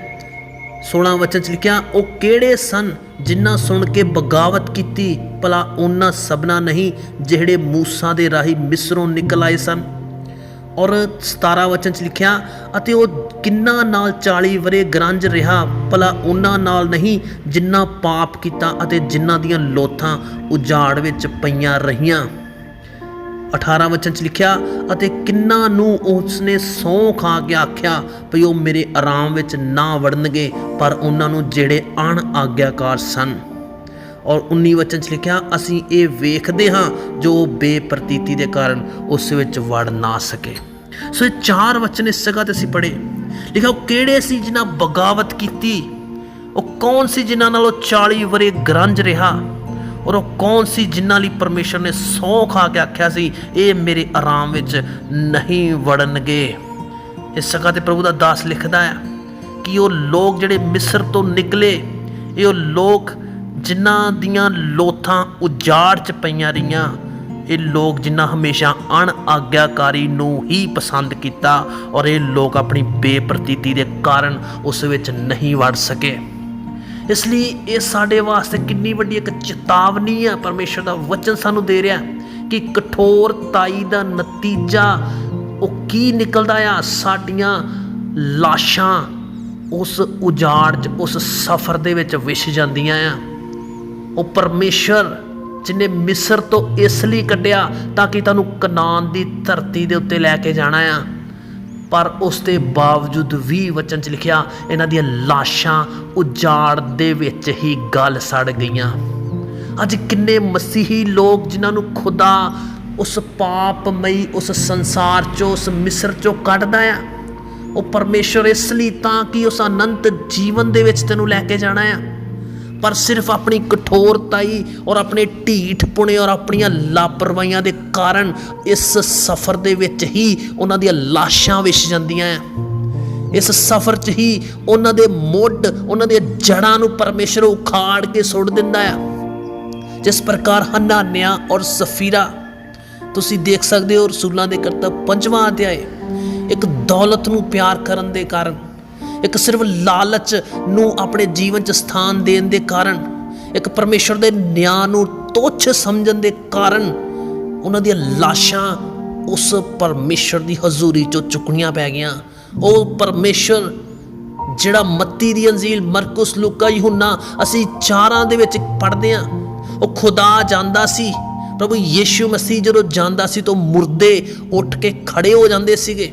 16 ਵਚਨ ਚ ਲਿਖਿਆ, ਉਹ ਕਿਹੜੇ ਸਨ ਜਿਨ੍ਹਾਂ ਸੁਣ ਕੇ ਬਗਾਵਤ ਕੀਤੀ, ਭਲਾ ਉਹਨਾਂ ਸਭਨਾ ਨਹੀਂ ਜਿਹੜੇ ਮੂਸਾ ਦੇ ਰਾਹੀ ਮਿਸਰੋਂ ਨਿਕਲ ਆਏ ਸਨ? ਔਰ 17 ਵਚਨ ਚ ਲਿਖਿਆ, ਅਤੇ ਉਹ ਕਿੰਨਾ ਨਾਲ 40 ਵਰੇ ਗਰੰਜ ਰਿਹਾ, ਭਲਾ ਉਹਨਾਂ ਨਾਲ ਨਹੀਂ ਜਿੰਨਾ ਪਾਪ ਕੀਤਾ ਅਤੇ ਜਿਨ੍ਹਾਂ ਦੀਆਂ ਲੋਥਾਂ ਉਜਾੜ ਵਿੱਚ ਪਈਆਂ ਰਹੀਆਂ। 18 ਵਚਨ ਚ ਲਿਖਿਆ, ਅਤੇ ਕਿੰਨਾ ਨੂੰ ਉਸਨੇ ਸੌਂ ਖਾ ਕੇ ਆਖਿਆ, ਭਈ ਉਹ ਮੇਰੇ ਆਰਾਮ ਵਿੱਚ ਨਾ ਵੜਨਗੇ, ਪਰ ਉਹਨਾਂ ਨੂੰ ਜਿਹੜੇ ਅਣ ਆਗਿਆਕਾਰ ਸਨ। ਔਰ 19 ਵਚਨ ਚ ਲਿਖਿਆ, ਅਸੀਂ ਇਹ ਵੇਖਦੇ ਹਾਂ ਜੋ ਬੇਪ੍ਰਤੀਤੀ ਦੇ ਕਾਰਨ ਉਸ ਵਿੱਚ ਵੜ ਨਾ ਸਕੇ। ਸੋ ਇਹ ਚਾਰ ਵਚਨ ਇਸ ਜਗ੍ਹਾ ਤੇ ਅਸੀਂ ਪੜ੍ਹੇ। ਲਿਖਿਆ, ਉਹ ਕਿਹੜੇ ਸੀ ਜਿਨ੍ਹਾਂ ਬਗਾਵਤ ਕੀਤੀ? ਉਹ ਕੌਣ ਸੀ ਜਿਨ੍ਹਾਂ ਨਾਲ ਉਹ 40 ਵਰੇ ਗਰੰਜ ਰਿਹਾ? ਔਰ ਉਹ ਕੌਣ ਸੀ ਜਿਨ੍ਹਾਂ ਲਈ ਪਰਮੇਸ਼ਰ ਨੇ ਸੌ ਖਾ ਕੇ ਆਖਿਆ ਸੀ, ਇਹ ਮੇਰੇ ਆਰਾਮ ਵਿੱਚ ਨਹੀਂ ਵੜਨਗੇ? ਇਸ ਜਗ੍ਹਾ ਤੇ ਪ੍ਰਭੂ ਦਾ ਦਾਸ ਲਿਖਦਾ ਹੈ ਕਿ ਉਹ ਲੋਕ ਜਿਹੜੇ ਮਿਸਰ ਤੋਂ ਨਿਕਲੇ, ਇਹ ਉਹ ਲੋਕ ਜਿਨ੍ਹਾਂ ਦੀਆਂ ਲੋਥਾਂ ਉਜਾੜ 'ਚ ਪਈਆਂ ਰਹੀਆਂ। ਇਹ ਲੋਕ ਜਿਨ੍ਹਾਂ ਹਮੇਸ਼ਾ ਅਣ ਆਗਿਆਕਾਰੀ ਨੂੰ ਹੀ ਪਸੰਦ ਕੀਤਾ ਔਰ ਇਹ ਲੋਕ ਆਪਣੀ ਬੇਪ੍ਰਤੀਤੀ ਦੇ ਕਾਰਨ ਉਸ ਵਿੱਚ ਨਹੀਂ ਵੜ ਸਕੇ। ਇਸ ਲਈ ਇਹ ਸਾਡੇ ਵਾਸਤੇ ਕਿੰਨੀ ਵੱਡੀ ਇੱਕ ਚੇਤਾਵਨੀ ਆ, ਪਰਮੇਸ਼ਰ ਦਾ ਵਚਨ ਸਾਨੂੰ ਦੇ ਰਿਹਾ ਕਿ ਕਠੋਰਤਾਈ ਦਾ ਨਤੀਜਾ ਉਹ ਕੀ ਨਿਕਲਦਾ ਆ? ਸਾਡੀਆਂ ਲਾਸ਼ਾਂ ਉਸ ਉਜਾੜ 'ਚ, ਉਸ ਸਫ਼ਰ ਦੇ ਵਿੱਚ ਵਿਛ ਜਾਂਦੀਆਂ ਆ। ਉਹ ਪਰਮੇਸ਼ਰ ਜਿਹਨੇ ਮਿਸਰ ਤੋਂ ਇਸ ਲਈ ਕੱਢਿਆ ਤਾਂ ਕਿ ਤੁਹਾਨੂੰ ਕਨਾਨ ਦੀ ਧਰਤੀ ਦੇ ਉੱਤੇ ਲੈ ਕੇ ਜਾਣਾ ਆ। ਪਰ ਉਸ ਦੇ ਬਾਵਜੂਦ ਵੀ ਵਚਨ 'ਚ ਲਿਖਿਆ, ਇਹਨਾਂ ਦੀਆਂ ਲਾਸ਼ਾਂ ਉਜਾੜ ਦੇ ਵਿੱਚ ਹੀ ਗਲ ਸੜ ਗਈਆਂ। ਅੱਜ ਕਿੰਨੇ ਮਸੀਹੀ ਲੋਕ ਜਿਨ੍ਹਾਂ ਨੂੰ ਖੁਦਾ ਉਸ ਪਾਪਮਈ ਉਸ ਸੰਸਾਰ 'ਚੋਂ, ਉਸ ਮਿਸਰ 'ਚੋਂ ਕੱਢਦਾ ਆ। ਉਹ ਪਰਮੇਸ਼ਰ ਇਸ ਲਈ ਤਾਂ ਕਿ ਉਸ ਅਨੰਤ ਜੀਵਨ ਦੇ ਵਿੱਚ ਤੈਨੂੰ ਲੈ ਕੇ ਜਾਣਾ ਆ। ਪਰ ਸਿਰਫ ਆਪਣੀ ਕਠੋਰਤਾਈ ਔਰ ਆਪਣੇ ਢੀਠ ਪੁਣੇ ਔਰ ਆਪਣੀਆਂ ਲਾਪਰਵਾਹੀਆਂ ਦੇ ਕਾਰਨ ਇਸ ਸਫ਼ਰ ਦੇ ਵਿੱਚ ਹੀ ਉਹਨਾਂ ਦੀਆਂ ਲਾਸ਼ਾਂ ਵਿਛ ਜਾਂਦੀਆਂ ਆ ਇਸ ਸਫ਼ਰ 'ਚ ਹੀ ਉਹਨਾਂ ਦੇ ਮੁੱਢ, ਉਹਨਾਂ ਦੇ ਜੜਾਂ ਨੂੰ ਪਰਮੇਸ਼ਰ ਉਖਾੜ ਕੇ ਸੁੱਟ ਦਿੰਦਾ ਆ ਜਿਸ ਪ੍ਰਕਾਰ ਹਨਾਨਿਆ ਔਰ ਸਫੀਰਾ, ਤੁਸੀਂ ਦੇਖ ਸਕਦੇ ਹੋ ਰਸੂਲਾਂ ਦੇ ਕਰਤੱਵ ਪੰਜਵਾਂ ਅਧਿਆਏ ਇੱਕ ਦੌਲਤ ਨੂੰ ਪਿਆਰ ਕਰਨ ਦੇ ਕਾਰਨ ਇੱਕ ਸਿਰਫ ਲਾਲਚ ਨੂੰ ਆਪਣੇ ਜੀਵਨ 'ਚ ਸਥਾਨ ਦੇਣ ਦੇ ਕਾਰਨ, ਇੱਕ ਪਰਮੇਸ਼ਰ ਦੇ ਨਿਆਂ ਨੂੰ ਤੁੱਛ ਸਮਝਣ ਦੇ ਕਾਰਨ ਉਹਨਾਂ ਦੀਆਂ ਲਾਸ਼ਾਂ ਉਸ ਪਰਮੇਸ਼ਰ ਦੀ ਹਜ਼ੂਰੀ 'ਚੋਂ ਚੁੱਕਣੀਆਂ ਪੈ ਗਈਆਂ। ਉਹ ਪਰਮੇਸ਼ਰ ਜਿਹੜਾ ਮੱਤੀ ਦੀ ਅੰਜੀਲ, ਮਰਕੁਸ, ਲੂਕਾ, ਯਹੂਨਾ ਅਸੀਂ ਚਾਰਾਂ ਦੇ ਵਿੱਚ ਪੜ੍ਹਦੇ ਹਾਂ, ਉਹ ਖੁਦਾ ਜਾਂਦਾ ਸੀ। ਪ੍ਰਭੂ ਯੀਸ਼ੂ ਮਸੀਹ ਜਦੋਂ ਜਾਂਦਾ ਸੀ ਤਾਂ ਮੁਰਦੇ ਉੱਠ ਕੇ ਖੜੇ ਹੋ ਜਾਂਦੇ ਸੀਗੇ।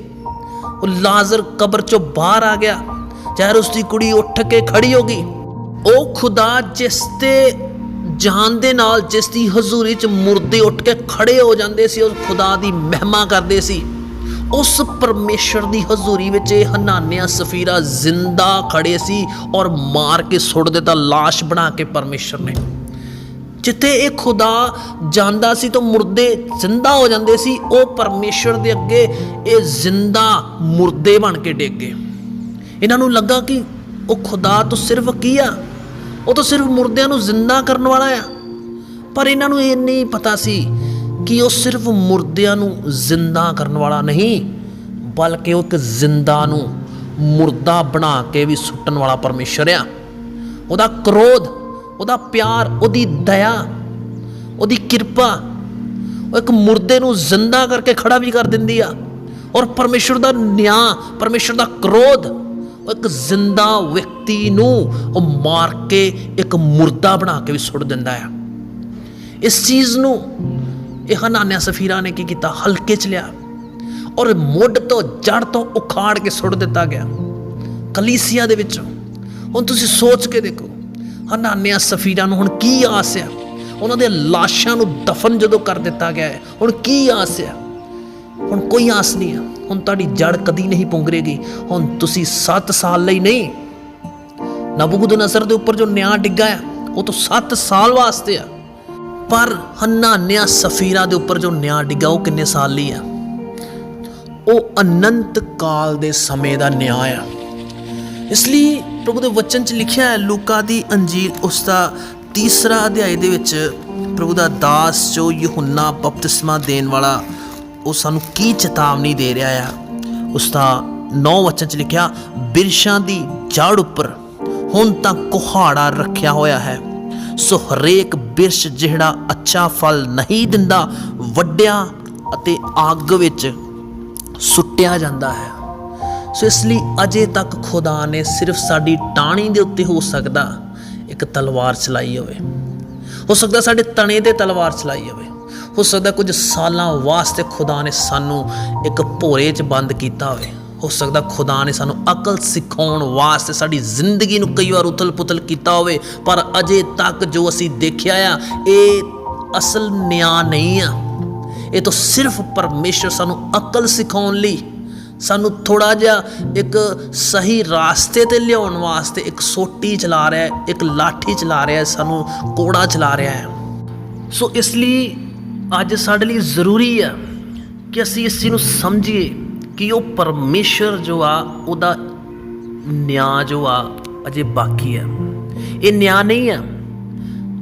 ਉਹ ਲਾਜ਼ਰ ਕਬਰ ਚੋਂ ਬਾਹਰ ਆ ਗਿਆ। ਚਾਹੇ ਉਸ ਦੀ ਕੁੜੀ ਉੱਠ ਕੇ ਖੜੀ ਹੋ ਗਈ। ਉਹ ਖੁਦਾ ਜਿਸ ਤੇ ਜਾਨ ਦੇ ਨਾਲ ਜਿਸ ਦੀ ਹਜ਼ੂਰੀ 'ਚ ਮੁਰਦੇ ਉੱਠ ਕੇ ਖੜੇ ਹੋ ਜਾਂਦੇ ਸੀ ਉਸ ਖੁਦਾ ਦੀ ਮਹਿਮਾ ਕਰਦੇ ਸੀ। ਉਸ ਪਰਮੇਸ਼ਰ ਦੀ ਹਜ਼ੂਰੀ ਵਿੱਚ ਇਹ ਹਨਾਨਿਆ ਸਫੀਰਾ ਜ਼ਿੰਦਾ ਖੜੇ ਸੀ ਔਰ ਮਾਰ ਕੇ ਸੁੱਟ ਦਿੱਤਾ লাশ ਬਣਾ ਕੇ ਪਰਮੇਸ਼ਰ ਨੇ। ਜਿੱਥੇ ਇਹ ਖੁਦਾ ਜਾਂਦਾ ਸੀ ਤਾਂ ਮੁਰਦੇ ਜ਼ਿੰਦਾ ਹੋ ਜਾਂਦੇ ਸੀ, ਉਹ ਪਰਮੇਸ਼ਰ ਦੇ ਅੱਗੇ ਇਹ ਜ਼ਿੰਦਾ ਮੁਰਦੇ ਬਣ ਕੇ ਡਿੱਗ ਗਏ। ਇਹਨਾਂ ਨੂੰ ਲੱਗਾ ਕਿ ਉਹ ਖੁਦਾ ਤਾਂ ਸਿਰਫ ਕੀ ਆ? ਉਹ ਤਾਂ ਸਿਰਫ ਮੁਰਦਿਆਂ ਨੂੰ ਜ਼ਿੰਦਾ ਕਰਨ ਵਾਲਾ ਆ। ਪਰ ਇਹਨਾਂ ਨੂੰ ਇਹ ਨਹੀਂ ਪਤਾ ਸੀ ਕਿ ਉਹ ਸਿਰਫ ਮੁਰਦਿਆਂ ਨੂੰ ਜ਼ਿੰਦਾ ਕਰਨ ਵਾਲਾ ਨਹੀਂ, ਬਲਕਿ ਉਹ ਇੱਕ ਜ਼ਿੰਦਾ ਨੂੰ ਮੁਰਦਾ ਬਣਾ ਕੇ ਵੀ ਸੁੱਟਣ ਵਾਲਾ ਪਰਮੇਸ਼ਰ ਆ। ਉਹਦਾ ਕ੍ਰੋਧ ਉਹਦਾ ਪਿਆਰ, ਉਹਦੀ ਦਇਆ, ਉਹਦੀ ਕਿਰਪਾ, ਉਹ ਇੱਕ ਮੁਰਦੇ ਨੂੰ ਜ਼ਿੰਦਾ ਕਰਕੇ ਖੜਾ ਵੀ ਕਰ ਦਿੰਦੀ ਆ। ਔਰ ਪਰਮੇਸ਼ਰ ਦਾ ਨਿਆਂ, ਪਰਮੇਸ਼ਰ ਦਾ ਕ੍ਰੋਧ, ਉਹ ਇੱਕ ਜ਼ਿੰਦਾ ਵਿਅਕਤੀ ਨੂੰ ਉਹ ਮਾਰ ਕੇ ਇੱਕ ਮੁਰਦਾ ਬਣਾ ਕੇ ਵੀ ਸੁੱਟ ਦਿੰਦਾ ਆ। ਇਸ ਚੀਜ਼ ਨੂੰ ਇਹ ਹਨਾਨਿਆ ਸਫੀਰਾ ਨੇ ਕੀ ਕੀਤਾ? ਹਲਕੇ ਚ ਲਿਆ ਔਰ ਮੁੱਢ ਤੋਂ ਜੜ ਤੋਂ ਉਖਾੜ ਕੇ ਸੁੱਟ ਦਿੱਤਾ ਗਿਆ। ਕਲੀਸਿਆ ਦੇ ਵਿੱਚ। ਹੁਣ ਤੁਸੀਂ ਸੋਚ ਕੇ ਦੇਖੋ ਹਨਾਨਿਆ ਸਫੀਰਾ ਨੂੰ ਹੁਣ ਕੀ ਆਸ ਆ? ਉਹਨਾਂ ਦੇ ਲਾਸ਼ਾਂ ਨੂੰ ਦਫਨ ਜਦੋਂ ਕਰ ਦਿੱਤਾ ਗਿਆ ਹੈ, ਹੁਣ ਕੀ ਆਸ ਆ? ਹੁਣ ਕੋਈ ਆਸ ਨਹੀਂ ਆ। ਹੁਣ ਤੁਹਾਡੀ ਜੜ ਕਦੀ ਨਹੀਂ ਪੁੰਗਰੇਗੀ। ਹੁਣ ਤੁਸੀਂ 7 ਸਾਲ ਲਈ ਨਹੀਂ। ਨਬੂਕਦਨਸਰ ਦੇ ਉੱਪਰ ਜੋ ਨਿਆਂ ਡਿੱਗਾ ਆ, ਉਹ ਤਾਂ 7 ਸਾਲ ਵਾਸਤੇ ਆ। ਪਰ ਹਨਾਨਿਆ ਸਫੀਰਾ ਦੇ ਉੱਪਰ ਜੋ ਨਿਆਂ ਡਿੱਗਾ, ਉਹ ਕਿੰਨੇ ਸਾਲ ਲਈ ਆ? ਉਹ ਅਨੰਤ ਕਾਲ ਦੇ ਸਮੇਂ ਦਾ ਨਿਆਂ ਆ। ਇਸ ਲਈ ਪ੍ਰਭੂ ਦੇ ਵਚਨ 'ਚ ਲਿਖਿਆ ਹੈ, ਲੂਕਾ ਦੀ ਅੰਜੀਲ, ਉਸ ਦਾ ਤੀਸਰਾ ਅਧਿਆਇ ਦੇ ਵਿੱਚ ਪ੍ਰਭੂ ਦਾ ਦਾਸ ਜੋ ਯਹੂਨਾ ਬਪਤਿਸਮਾ ਦੇਣ ਵਾਲਾ, ਉਹ ਸਾਨੂੰ ਕੀ ਚੇਤਾਵਨੀ ਦੇ ਰਿਹਾ ਆ? ਉਸ ਦਾ ਨੌ ਵਚਨ 'ਚ ਲਿਖਿਆ, ਬਿਰਸ਼ਾਂ ਦੀ ਜੜ ਉੱਪਰ ਹੁਣ ਤਾਂ ਕੁਹਾੜਾ ਰੱਖਿਆ ਹੋਇਆ ਹੈ। ਸੋ ਹਰੇਕ ਬਿਰਸ਼ ਜਿਹੜਾ ਅੱਛਾ ਫਲ ਨਹੀਂ ਦਿੰਦਾ, ਵੱਡਿਆ ਅਤੇ ਅੱਗ ਵਿੱਚ ਸੁੱਟਿਆ ਜਾਂਦਾ ਹੈ। ਸੋ ਇਸ ਲਈ ਅਜੇ ਤੱਕ ਖੁਦਾ ਨੇ ਸਿਰਫ ਸਾਡੀ ਟਾਣੀ ਦੇ ਉੱਤੇ ਹੋ ਸਕਦਾ ਇੱਕ ਤਲਵਾਰ ਚਲਾਈ ਹੋਵੇ। ਹੋ ਸਕਦਾ ਸਾਡੇ ਤਣੇ ਤੇ ਤਲਵਾਰ ਚਲਾਈ ਹੋਵੇ। ਹੋ ਸਕਦਾ ਕੁਝ ਸਾਲਾਂ ਵਾਸਤੇ ਖੁਦਾ ਨੇ ਸਾਨੂੰ ਇੱਕ ਭੋਰੇ 'ਚ ਬੰਦ ਕੀਤਾ ਹੋਵੇ। ਹੋ ਸਕਦਾ ਖੁਦਾ ਨੇ ਸਾਨੂੰ ਅਕਲ ਸਿਖਾਉਣ ਵਾਸਤੇ ਸਾਡੀ ਜ਼ਿੰਦਗੀ ਨੂੰ ਕਈ ਵਾਰ ਉਥਲ-ਪੁਥਲ ਕੀਤਾ ਹੋਵੇ, ਪਰ ਅਜੇ ਤੱਕ ਜੋ ਅਸੀਂ ਦੇਖਿਆ ਆ, ਇਹ ਅਸਲ ਨਿਆਂ ਨਹੀਂ ਆ। ਇਹ ਤਾਂ ਸਿਰਫ ਪਰਮੇਸ਼ਰ ਸਾਨੂੰ ਅਕਲ ਸਿਖਾਉਣ ਲਈ ਸਾਨੂੰ ਥੋੜਾ ਜਿਹਾ ਇੱਕ ਸਹੀ ਰਾਸਤੇ ਤੇ ਲਿਆਉਣ ਵਾਸਤੇ ਇੱਕ ਸੋਟੀ ਚਲਾ ਰਿਹਾ ਹੈ ਇੱਕ ਲਾਠੀ ਚਲਾ ਰਿਹਾ ਹੈ ਸਾਨੂੰ ਕੋੜਾ ਚਲਾ ਰਿਹਾ ਹੈ। ਸੋ ਇਸ ਲਈ ਅੱਜ ਸਾਡੇ ਲਈ ਜ਼ਰੂਰੀ ਆ ਕਿ ਅਸੀਂ ਇਸ ਨੂੰ ਸਮਝੀਏ ਕਿ ਉਹ ਪਰਮੇਸ਼ਰ ਜੋ ਆ, ਉਹਦਾ ਨਿਆਂ ਜੋ ਆ, ਅਜੇ ਬਾਕੀ ਹੈ। ਇਹ ਨਿਆਂ ਨਹੀਂ ਹੈ,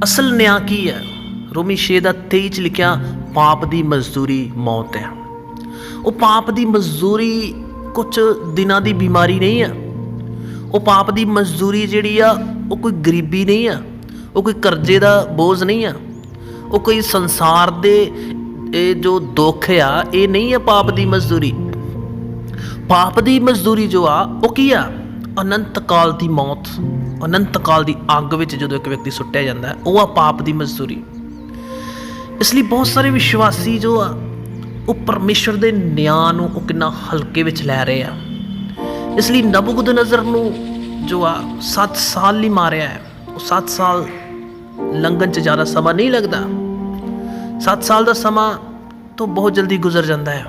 ਅਸਲ ਨਿਆਂ ਕੀ ਹੈ? ਰੋਮੀ 6 ਦਾ 23 ਚ ਲਿਖਿਆ, ਪਾਪ ਦੀ ਮਜ਼ਦੂਰੀ ਮੌਤ ਹੈ। ਉਹ ਪਾਪ ਦੀ ਮਜ਼ਦੂਰੀ ਕੁਝ ਦਿਨਾਂ ਦੀ ਬਿਮਾਰੀ ਨਹੀਂ ਆ। ਉਹ ਪਾਪ ਦੀ ਮਜ਼ਦੂਰੀ ਜਿਹੜੀ ਆ, ਉਹ ਕੋਈ ਗਰੀਬੀ ਨਹੀਂ ਆ, ਉਹ ਕੋਈ ਕਰਜ਼ੇ ਦਾ ਬੋਝ ਨਹੀਂ ਆ। ਉਹ ਕੋਈ ਸੰਸਾਰ ਦੇ ਇਹ ਜੋ ਦੁੱਖ ਆ, ਇਹ ਨਹੀਂ ਆ ਪਾਪ ਦੀ ਮਜ਼ਦੂਰੀ। ਪਾਪ ਦੀ ਮਜ਼ਦੂਰੀ ਜੋ ਆ, ਉਹ ਕੀ ਆ? ਅਨੰਤ ਕਾਲ ਦੀ ਮੌਤ, ਅਨੰਤ ਕਾਲ ਦੀ ਅੱਗ ਵਿੱਚ ਜਦੋਂ ਇੱਕ ਵਿਅਕਤੀ ਸੁੱਟਿਆ ਜਾਂਦਾ, ਉਹ ਆ ਪਾਪ ਦੀ ਮਜ਼ਦੂਰੀ। ਇਸ ਲਈ ਬਹੁਤ ਸਾਰੇ ਵਿਸ਼ਵਾਸੀ ਜੋ ਆ ਉਹ ਪਰਮੇਸ਼ਰ ਦੇ ਨਿਆਂ ਨੂੰ ਉਹ ਕਿੰਨਾ ਹਲਕੇ ਵਿੱਚ ਲੈ ਰਹੇ ਆ ਇਸ ਲਈ ਨਬੂਕਦਨਜ਼ਰ ਨੂੰ ਜੋ ਆ 7 ਸਾਲ ਲਈ ਮਾਰਿਆ ਹੈ ਉਹ 7 ਸਾਲ ਲੰਘਣ 'ਚ ਜ਼ਿਆਦਾ ਸਮਾਂ ਨਹੀਂ ਲੱਗਦਾ 7 ਸਾਲ ਦਾ ਸਮਾਂ ਤਾਂ ਬਹੁਤ ਜਲਦੀ ਗੁਜ਼ਰ ਜਾਂਦਾ ਹੈ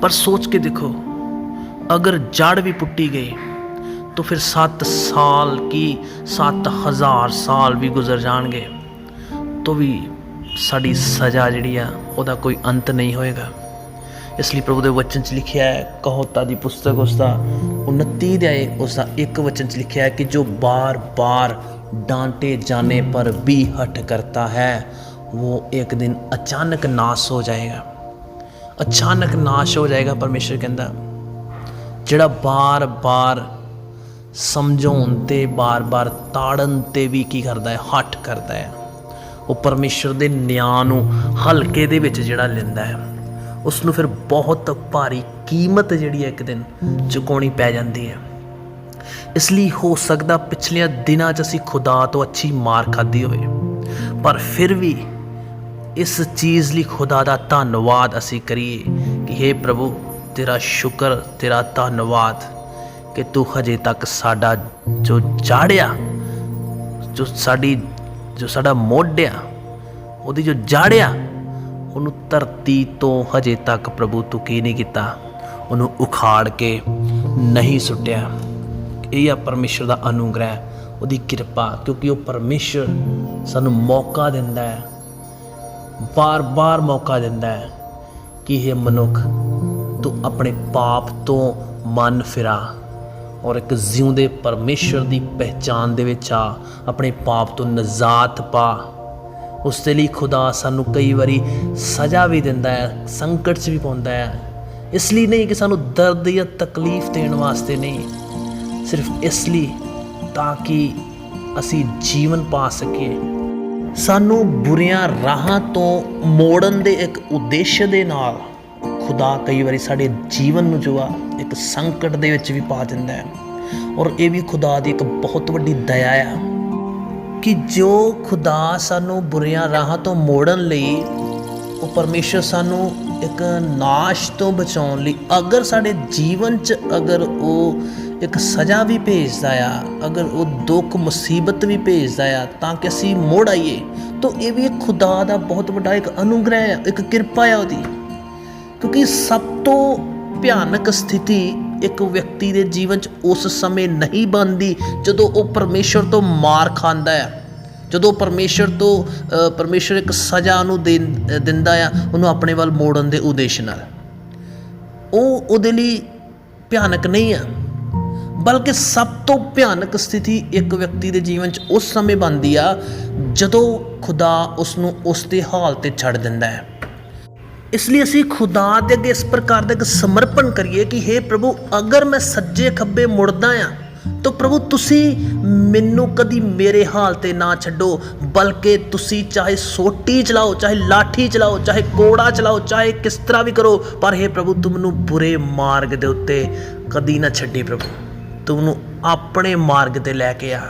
ਪਰ ਸੋਚ ਕੇ ਦੇਖੋ ਅਗਰ ਜੜ ਵੀ ਪੁੱਟੀ ਗਈ तो फिर सात साल की सात ਹਜ਼ਾਰ ਸਾਲ ਵੀ ਗੁਜ਼ਰ ਜਾਣਗੇ तो ਵੀ ਸਾਡੀ ਸਜ਼ਾ ਜਿਹੜੀ ਆ, ਉਹਦਾ ਕੋਈ ਅੰਤ ਨਹੀਂ ਹੋਏਗਾ। ਇਸ ਲਈ ਪ੍ਰਭੂ ਦੇ ਵਚਨ 'ਚ ਲਿਖਿਆ ਹੈ ਕਹੋਤਾ ਦੀ ਪੁਸਤਕ ਉਸ ਦਾ 29 ਦੇ ਆਏ ਉਸ ਦਾ ਇੱਕ ਵਚਨ 'ਚ ਲਿਖਿਆ ਹੈ ਕਿ ਜੋ ਬਾਰ-ਬਾਰ ਡਾਂਟੇ ਜਾਣੇ ਪਰ ਵੀ ਹਟ ਕਰਤਾ ਹੈ, ਉਹ ਇੱਕ ਦਿਨ ਅਚਾਨਕ ਨਾਸ਼ ਹੋ ਜਾਏਗਾ। ਅਚਾਨਕ ਨਾਸ਼ ਹੋ ਜਾਏਗਾ, ਪਰਮੇਸ਼ਰ ਕਹਿੰਦਾ। ਜਿਹੜਾ ਬਾਰ-ਬਾਰ ਸਮਝਾਉਣ ਤੇ ਬਾਰ-ਬਾਰ ਤਾੜਨ ਤੇ ਵੀ ਕੀ ਕਰਦਾ ਹੈ? ਹਟ ਕਰਦਾ ਹੈ। ਉਹ ਪਰਮੇਸ਼ਰ ਦੇ ਨਿਆਂ ਨੂੰ ਹਲਕੇ ਦੇ ਵਿੱਚ ਜਿਹੜਾ ਲੈਂਦਾ ਹੈ ਉਸ ਨੂੰ ਫਿਰ ਬਹੁਤ ਭਾਰੀ ਕੀਮਤ ਜਿਹੜੀ ਹੈ ਇੱਕ ਦਿਨ ਚੁਕਾਉਣੀ ਪੈ ਜਾਂਦੀ ਹੈ। ਇਸ ਲਈ ਹੋ ਸਕਦਾ ਪਿਛਲੀਆਂ ਦਿਨਾਂ 'ਚ ਅਸੀਂ ਖੁਦਾ ਤੋਂ ਅੱਛੀ ਮਾਰ ਖਾਧੀ ਹੋਵੇ, ਪਰ ਫਿਰ ਵੀ ਇਸ ਚੀਜ਼ ਲਈ ਖੁਦਾ ਦਾ ਧੰਨਵਾਦ ਅਸੀਂ ਕਰੀਏ ਕਿ हे ਪ੍ਰਭੂ, ਤੇਰਾ ਸ਼ੁਕਰ, ਤੇਰਾ ਧੰਨਵਾਦ ਕਿ ਤੂੰ ਹਜੇ ਤੱਕ ਸਾਡਾ ਜੋ ਜਾੜਿਆ ਜੋ ਸਾਡੀ ਜੋ ਸਾਡਾ ਮੋਢ ਆ, ਉਹਦੀ ਜੋ ਜਾੜਿਆ ਉਹਨੂੰ ਧਰਤੀ ਤੋਂ ਹਜੇ ਤੱਕ ਪ੍ਰਭੂ ਤੂੰ ਕੀ ਨਹੀਂ ਕੀਤਾ? ਉਹਨੂੰ ਉਖਾੜ ਕੇ ਨਹੀਂ ਸੁੱਟਿਆ। ਇਹ ਆ ਪਰਮੇਸ਼ਰ ਦਾ ਅਨੁਗ੍ਰਹਿ, ਉਹਦੀ ਕਿਰਪਾ, ਕਿਉਂਕਿ ਉਹ ਪਰਮੇਸ਼ਰ ਸਾਨੂੰ ਮੌਕਾ ਦਿੰਦਾ ਹੈ। ਬਾਰ-ਬਾਰ ਮੌਕਾ ਦਿੰਦਾ ਹੈ ਕਿ ਇਹ ਮਨੁੱਖ, ਤੂੰ ਆਪਣੇ ਪਾਪ ਤੋਂ ਮਨ ਫਿਰਾ। ਔਰ ਇੱਕ ਜਿਉਂਦੇ ਪਰਮੇਸ਼ਰ ਦੀ ਪਹਿਚਾਨ ਦੇ ਵਿੱਚ ਆ, ਆਪਣੇ ਪਾਪ ਤੋਂ ਨਜ਼ਾਤ ਪਾ। ਉਸ ਦੇ ਲਈ ਖੁਦਾ ਸਾਨੂੰ ਕਈ ਵਾਰੀ ਸਜ਼ਾ ਵੀ ਦਿੰਦਾ ਹੈ, ਸੰਕਟ 'ਚ ਵੀ ਪਾਉਂਦਾ ਹੈ। ਇਸ ਲਈ ਨਹੀਂ ਕਿ ਸਾਨੂੰ ਦਰਦ ਜਾਂ ਤਕਲੀਫ ਦੇਣ ਵਾਸਤੇ ਨਹੀਂ, ਸਿਰਫ ਇਸ ਲਈ ਤਾਂ ਕਿ ਅਸੀਂ ਜੀਵਨ ਪਾ ਸਕੀਏ। ਸਾਨੂੰ ਬੁਰੀਆਂ ਰਾਹਾਂ ਤੋਂ ਮੋੜਨ ਦੇ ਇੱਕ ਉਦੇਸ਼ ਦੇ ਨਾਲ ਖੁਦਾ ਕਈ ਵਾਰੀ ਸਾਡੇ ਜੀਵਨ ਨੂੰ ਜੋ ਆ, ਇੱਕ ਸੰਕਟ ਦੇ ਵਿੱਚ ਵੀ ਪਾ ਦਿੰਦਾ ਹੈ। ਔਰ ਇਹ ਵੀ ਖੁਦਾ ਦੀ ਇੱਕ ਬਹੁਤ ਵੱਡੀ ਦਇਆ ਆ ਕਿ ਜੋ ਖੁਦਾ ਸਾਨੂੰ ਬੁਰੀਆਂ ਰਾਹਾਂ ਤੋਂ ਮੋੜਨ ਲਈ, ਉਹ ਪਰਮੇਸ਼ਰ ਸਾਨੂੰ ਇੱਕ ਨਾਸ਼ ਤੋਂ ਬਚਾਉਣ ਲਈ, ਅਗਰ ਸਾਡੇ ਜੀਵਨ 'ਚ ਅਗਰ ਉਹ ਇੱਕ ਸਜ਼ਾ ਵੀ ਭੇਜਦਾ ਆ, ਅਗਰ ਉਹ ਦੁੱਖ, ਮੁਸੀਬਤ ਵੀ ਭੇਜਦਾ ਆ, ਤਾਂ ਕਿ ਅਸੀਂ ਮੋੜ ਆਈਏ, ਤਾਂ ਇਹ ਵੀ ਇੱਕ ਖੁਦਾ ਦਾ ਬਹੁਤ ਵੱਡਾ ਇੱਕ ਅਨੁਗ੍ਰਹਿ ਆ, ਇੱਕ ਕਿਰਪਾ ਆ ਉਹਦੀ। ਕਿਉਂਕਿ ਸਭ ਤੋਂ ਭਿਆਨਕ ਸਥਿਤੀ ਇੱਕ ਵਿਅਕਤੀ ਦੇ ਜੀਵਨ 'ਚ ਉਸ ਸਮੇਂ ਨਹੀਂ ਬਣਦੀ ਜਦੋਂ ਉਹ ਪਰਮੇਸ਼ਰ ਤੋਂ ਮਾਰ ਖਾਂਦਾ ਹੈ। ਜਦੋਂ ਪਰਮੇਸ਼ਰ ਤੋਂ ਅ, ਪਰਮੇਸ਼ਰ ਇੱਕ ਸਜ਼ਾ ਨੂੰ ਦੇਨ- ਦਿੰਦਾ ਆ ਉਹਨੂੰ ਆਪਣੇ ਵੱਲ ਮੋੜਨ ਦੇ ਉਦੇਸ਼ ਨਾਲ। ਉਹ ਉਹਦੇ ਲਈ ਭਿਆਨਕ ਨਹੀਂ ਆ ਬਲਕਿ ਸਭ ਤੋਂ ਭਿਆਨਕ ਸਥਿਤੀ ਇੱਕ ਵਿਅਕਤੀ ਦੇ ਜੀਵਨ 'ਚ ਉਸ ਸਮੇਂ ਬਣਦੀ ਆ ਜਦੋਂ ਖੁਦਾ ਉਸ ਨੂੰ ਉਸ ਦੇ ਹਾਲ ਤੇ ਛੱਡ ਦਿੰਦਾ ਹੈ। ਇਸ ਲਈ ਅਸੀਂ ਖੁਦਾ ਦੇ ਅੱਗੇ ਇਸ ਪ੍ਰਕਾਰ ਦਾ ਇੱਕ ਸਮਰਪਣ ਕਰੀਏ ਕਿ हे ਪ੍ਰਭੂ, ਅਗਰ ਮੈਂ ਸੱਜੇ ਖੱਬੇ ਮੁੜਦਾ ਆ, ਤਾਂ ਪ੍ਰਭੂ, ਤੁਸੀਂ ਮੈਨੂੰ ਕਦੀ ਮੇਰੇ ਹਾਲ ਤੇ ਨਾ ਛੱਡੋ, ਬਲਕਿ ਤੁਸੀਂ ਚਾਹੇ ਸੋਟੀ ਚਲਾਓ, ਚਾਹੇ ਲਾਠੀ ਚਲਾਓ, ਚਾਹੇ ਕੋੜਾ ਚਲਾਓ, ਚਾਹੇ ਕਿਸ ਤਰ੍ਹਾਂ ਵੀ ਕਰੋ, ਪਰ हे ਪ੍ਰਭੂ, ਤੂੰ ਮੈਨੂੰ ਬੁਰੇ ਮਾਰਗ ਦੇ ਉੱਤੇ ਕਦੀ ਨਾ ਛੱਡੀ ਪ੍ਰਭੂ। ਤੂੰ ਮੈਨੂੰ ਆਪਣੇ ਮਾਰਗ ਤੇ ਲੈ ਕੇ ਆ।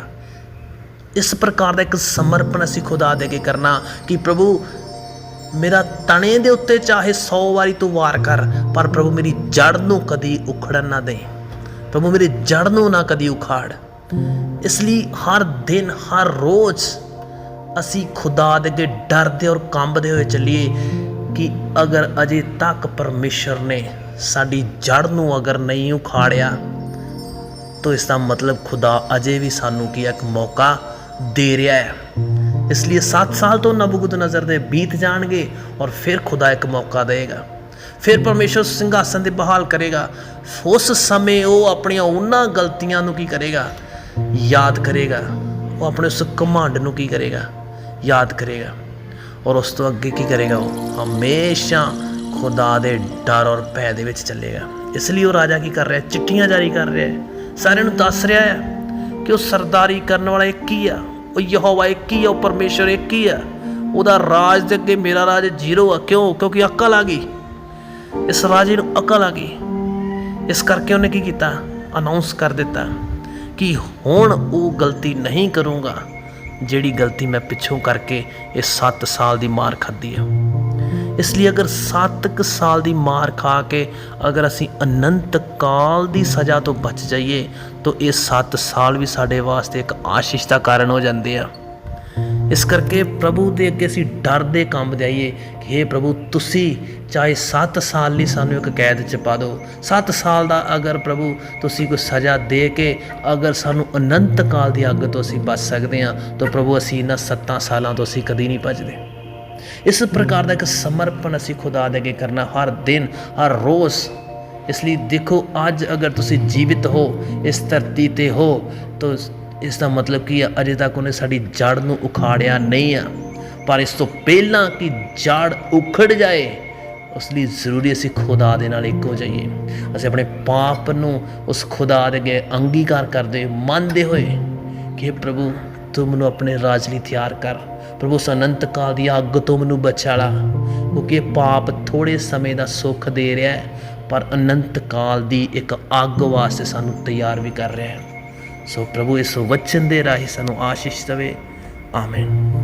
ਇਸ ਪ੍ਰਕਾਰ ਦਾ ਇੱਕ ਸਮਰਪਣ ਅਸੀਂ ਖੁਦਾ ਦੇ ਕੇ ਕਰਨਾ ਕਿ ਪ੍ਰਭੂ ਮੇਰਾ ਤਣੇ ਦੇ ਉੱਤੇ ਚਾਹੇ 100 ਵਾਰੀ ਤੂੰ ਵਾਰ ਕਰ, ਪਰ ਪ੍ਰਭੂ ਮੇਰੀ ਜੜ ਨੂੰ ਕਦੀ ਉਖੜਨ ਨਾ ਦੇ। ਪ੍ਰਭੂ ਮੇਰੀ ਜੜ ਨੂੰ ਨਾ ਕਦੀ ਉਖਾੜ। ਇਸ ਲਈ ਹਰ ਦਿਨ, ਹਰ ਰੋਜ਼ ਅਸੀਂ ਖੁਦਾ ਦੇ ਅੱਗੇ ਡਰਦੇ ਔਰ ਕੰਬਦੇ ਹੋਏ ਚੱਲੀਏ ਕਿ ਅਗਰ ਅਜੇ ਤੱਕ ਪਰਮੇਸ਼ਰ ਨੇ ਸਾਡੀ ਜੜ ਨੂੰ ਅਗਰ ਨਹੀਂ ਉਖਾੜਿਆ, ਤਾਂ ਇਸ ਦਾ ਮਤਲਬ ਖੁਦਾ ਅਜੇ ਵੀ ਸਾਨੂੰ ਕੀ ਇੱਕ ਮੌਕਾ ਦੇ ਰਿਹਾ ਹੈ। ਇਸ ਲਈ 7 ਸਾਲ ਤੋਂ ਨਬੂਕਦ ਨਜ਼ਰ ਦੇ ਬੀਤ ਜਾਣਗੇ ਔਰ ਫਿਰ ਖੁਦਾ ਇੱਕ ਮੌਕਾ ਦੇਗਾ ਫਿਰ ਪਰਮੇਸ਼ਰ ਸਿੰਘਾਸਨ ਤੇ ਬਹਾਲ ਕਰੇਗਾ ਉਸ ਸਮੇਂ ਉਹ ਆਪਣੀਆਂ ਉਹਨਾਂ ਗਲਤੀਆਂ ਨੂੰ ਕੀ ਕਰੇਗਾ ਯਾਦ ਕਰੇਗਾ ਉਹ ਆਪਣੇ ਉਸ ਕਮਾਂਡ ਨੂੰ ਕੀ ਕਰੇਗਾ ਯਾਦ ਕਰੇਗਾ ਔਰ ਉਸ ਤੋਂ ਅੱਗੇ ਕੀ ਕਰੇਗਾ ਉਹ ਹਮੇਸ਼ਾ ਖੁਦਾ ਦੇ ਡਰ ਔਰ ਭੈ ਦੇ ਵਿੱਚ ਚੱਲੇਗਾ ਇਸ ਲਈ ਉਹ ਰਾਜਾ ਕੀ ਕਰ ਰਿਹਾ ਚਿੱਠੀਆਂ ਜਾਰੀ ਕਰ ਰਿਹਾ ਹੈ ਸਾਰਿਆਂ ਨੂੰ ਦੱਸ ਰਿਹਾ ਹੈ ਕਿ ਉਹ ਸਰਦਾਰੀ ਕਰਨ ਵਾਲਾ ਇੱਕ ਹੀ ਆ ਉਹ ਯਹੋਵਾ ਇੱਕ ਹੀ ਆ? ਉਹ ਪਰਮੇਸ਼ਰ ਇੱਕ ਹੀ ਆ? ਉਹਦਾ ਰਾਜ ਦੇ ਅੱਗੇ ਮੇਰਾ ਰਾਜ ਜ਼ੀਰੋ ਆ। ਕਿਉਂ? ਕਿਉਂਕਿ ਅਕਲ ਆ ਗਈ। ਇਸ ਰਾਜੇ ਨੂੰ ਅਕਲ ਆ ਗਈ। ਇਸ ਕਰਕੇ ਉਹਨੇ ਕੀ ਕੀਤਾ? ਅਨਾਉਂਸ ਕਰ ਦਿੱਤਾ ਕਿ ਹੁਣ ਉਹ ਗਲਤੀ ਨਹੀਂ ਕਰੂੰਗਾ, ਜਿਹੜੀ ਗਲਤੀ ਮੈਂ ਪਿੱਛੋਂ ਕਰਕੇ ਇਹ 7 ਸਾਲ ਦੀ ਮਾਰ ਖਾਧੀ ਆ। ਇਸ ਲਈ ਅਗਰ 7 ਸਾਲ ਦੀ ਮਾਰ ਖਾ ਕੇ ਅਗਰ ਅਸੀਂ ਅਨੰਤ ਕਾਲ ਦੀ ਸਜ਼ਾ ਤੋਂ ਬਚ ਜਾਈਏ, ਤਾਂ ਇਹ 7 ਸਾਲ ਵੀ ਸਾਡੇ ਵਾਸਤੇ ਇੱਕ ਆਸ਼ੀਸ਼ ਦਾ ਕਾਰਨ ਹੋ ਜਾਂਦੇ ਆ। ਇਸ ਕਰਕੇ ਪ੍ਰਭੂ ਦੇ ਅੱਗੇ ਅਸੀਂ ਡਰਦੇ ਕੰਬਦੇ ਆਈਏ ਕਿ हे ਪ੍ਰਭੂ, ਤੁਸੀਂ ਚਾਹੇ 7 ਸਾਲ ਲਈ ਸਾਨੂੰ ਇੱਕ ਕੈਦ ਚ ਪਾ ਦਿਓ। 7 ਸਾਲ ਦਾ ਅਗਰ ਪ੍ਰਭੂ ਤੁਸੀਂ ਕੋਈ ਸਜ਼ਾ ਦੇ ਕੇ ਅਗਰ ਸਾਨੂੰ ਅਨੰਤ ਕਾਲ ਦੀ ਅੱਗ ਤੋਂ ਅਸੀਂ ਬਚ ਸਕਦੇ ਹਾਂ, ਤਾਂ ਪ੍ਰਭੂ ਅਸੀਂ ਇਹਨਾਂ 7 ਸਾਲਾਂ ਤੋਂ ਅਸੀਂ ਕਦੀ ਨਹੀਂ ਬਚਦੇ ਇਸ ਪ੍ਰਕਾਰ ਦਾ ਇੱਕ ਸਮਰਪਣ ਅਸੀਂ ਖੁਦਾ ਦੇ ਅੱਗੇ ਕਰਨਾ ਹਰ ਦਿਨ, ਹਰ ਰੋਜ਼। ਇਸ ਲਈ ਦੇਖੋ, ਅੱਜ ਅਗਰ ਤੁਸੀਂ ਜੀਵਿਤ ਹੋ, ਇਸ ਧਰਤੀ ਤੇ ਹੋ, ਤਾਂ ਇਸ ਦਾ ਮਤਲਬ ਕੀ ਹੈ ਅਜੇ ਤੱਕ ਉਹਨੇ ਸਾਡੀ ਜੜ ਨੂੰ ਉਖਾੜਿਆ ਨਹੀਂ ਆ। ਪਰ ਇਸ ਤੋਂ ਪਹਿਲਾਂ ਕਿ ਜੜ ਉਖੜ ਜਾਏ, ਉਸ ਲਈ ਜ਼ਰੂਰੀ ਅਸੀਂ ਖੁਦਾ ਦੇ ਨਾਲ ਇੱਕ ਹੋ ਜਾਈਏ। ਅਸੀਂ ਆਪਣੇ ਪਾਪ ਨੂੰ ਉਸ ਖੁਦਾ ਦੇ ਅੱਗੇ ਅੰਗੀਕਾਰ ਕਰਦੇ ਮੰਨਦੇ ਹੋਏ ਕਿ ਪ੍ਰਭੂ, ਤੂੰ ਮੈਨੂੰ ਆਪਣੇ ਰਾਜ ਲਈ ਤਿਆਰ ਕਰ। ਪ੍ਰਭੂ ਉਸ ਅਨੰਤ ਕਾਲ ਦੀ ਅੱਗ ਤੋਂ ਮੈਨੂੰ ਬਚਾ ਲਾ ਕਿਉਂਕਿ ਪਾਪ ਥੋੜੇ ਸਮੇਂ ਦਾ ਸੁੱਖ ਦੇ ਰਿਹਾ ਹੈ, ਪਰ ਅਨੰਤ ਕਾਲ ਦੀ ਇੱਕ ਅੱਗ ਵਾਸਤੇ ਸਾਨੂੰ ਤਿਆਰ ਵੀ ਕਰ ਰਿਹਾ ਹੈ। ਸੋ ਪ੍ਰਭੂ ਇਸ ਵਚਨ ਦੇ ਰਾਹੀਂ ਸਾਨੂੰ ਆਸ਼ੀਸ਼ ਦੇਵੇ। ਆਮੀਨ।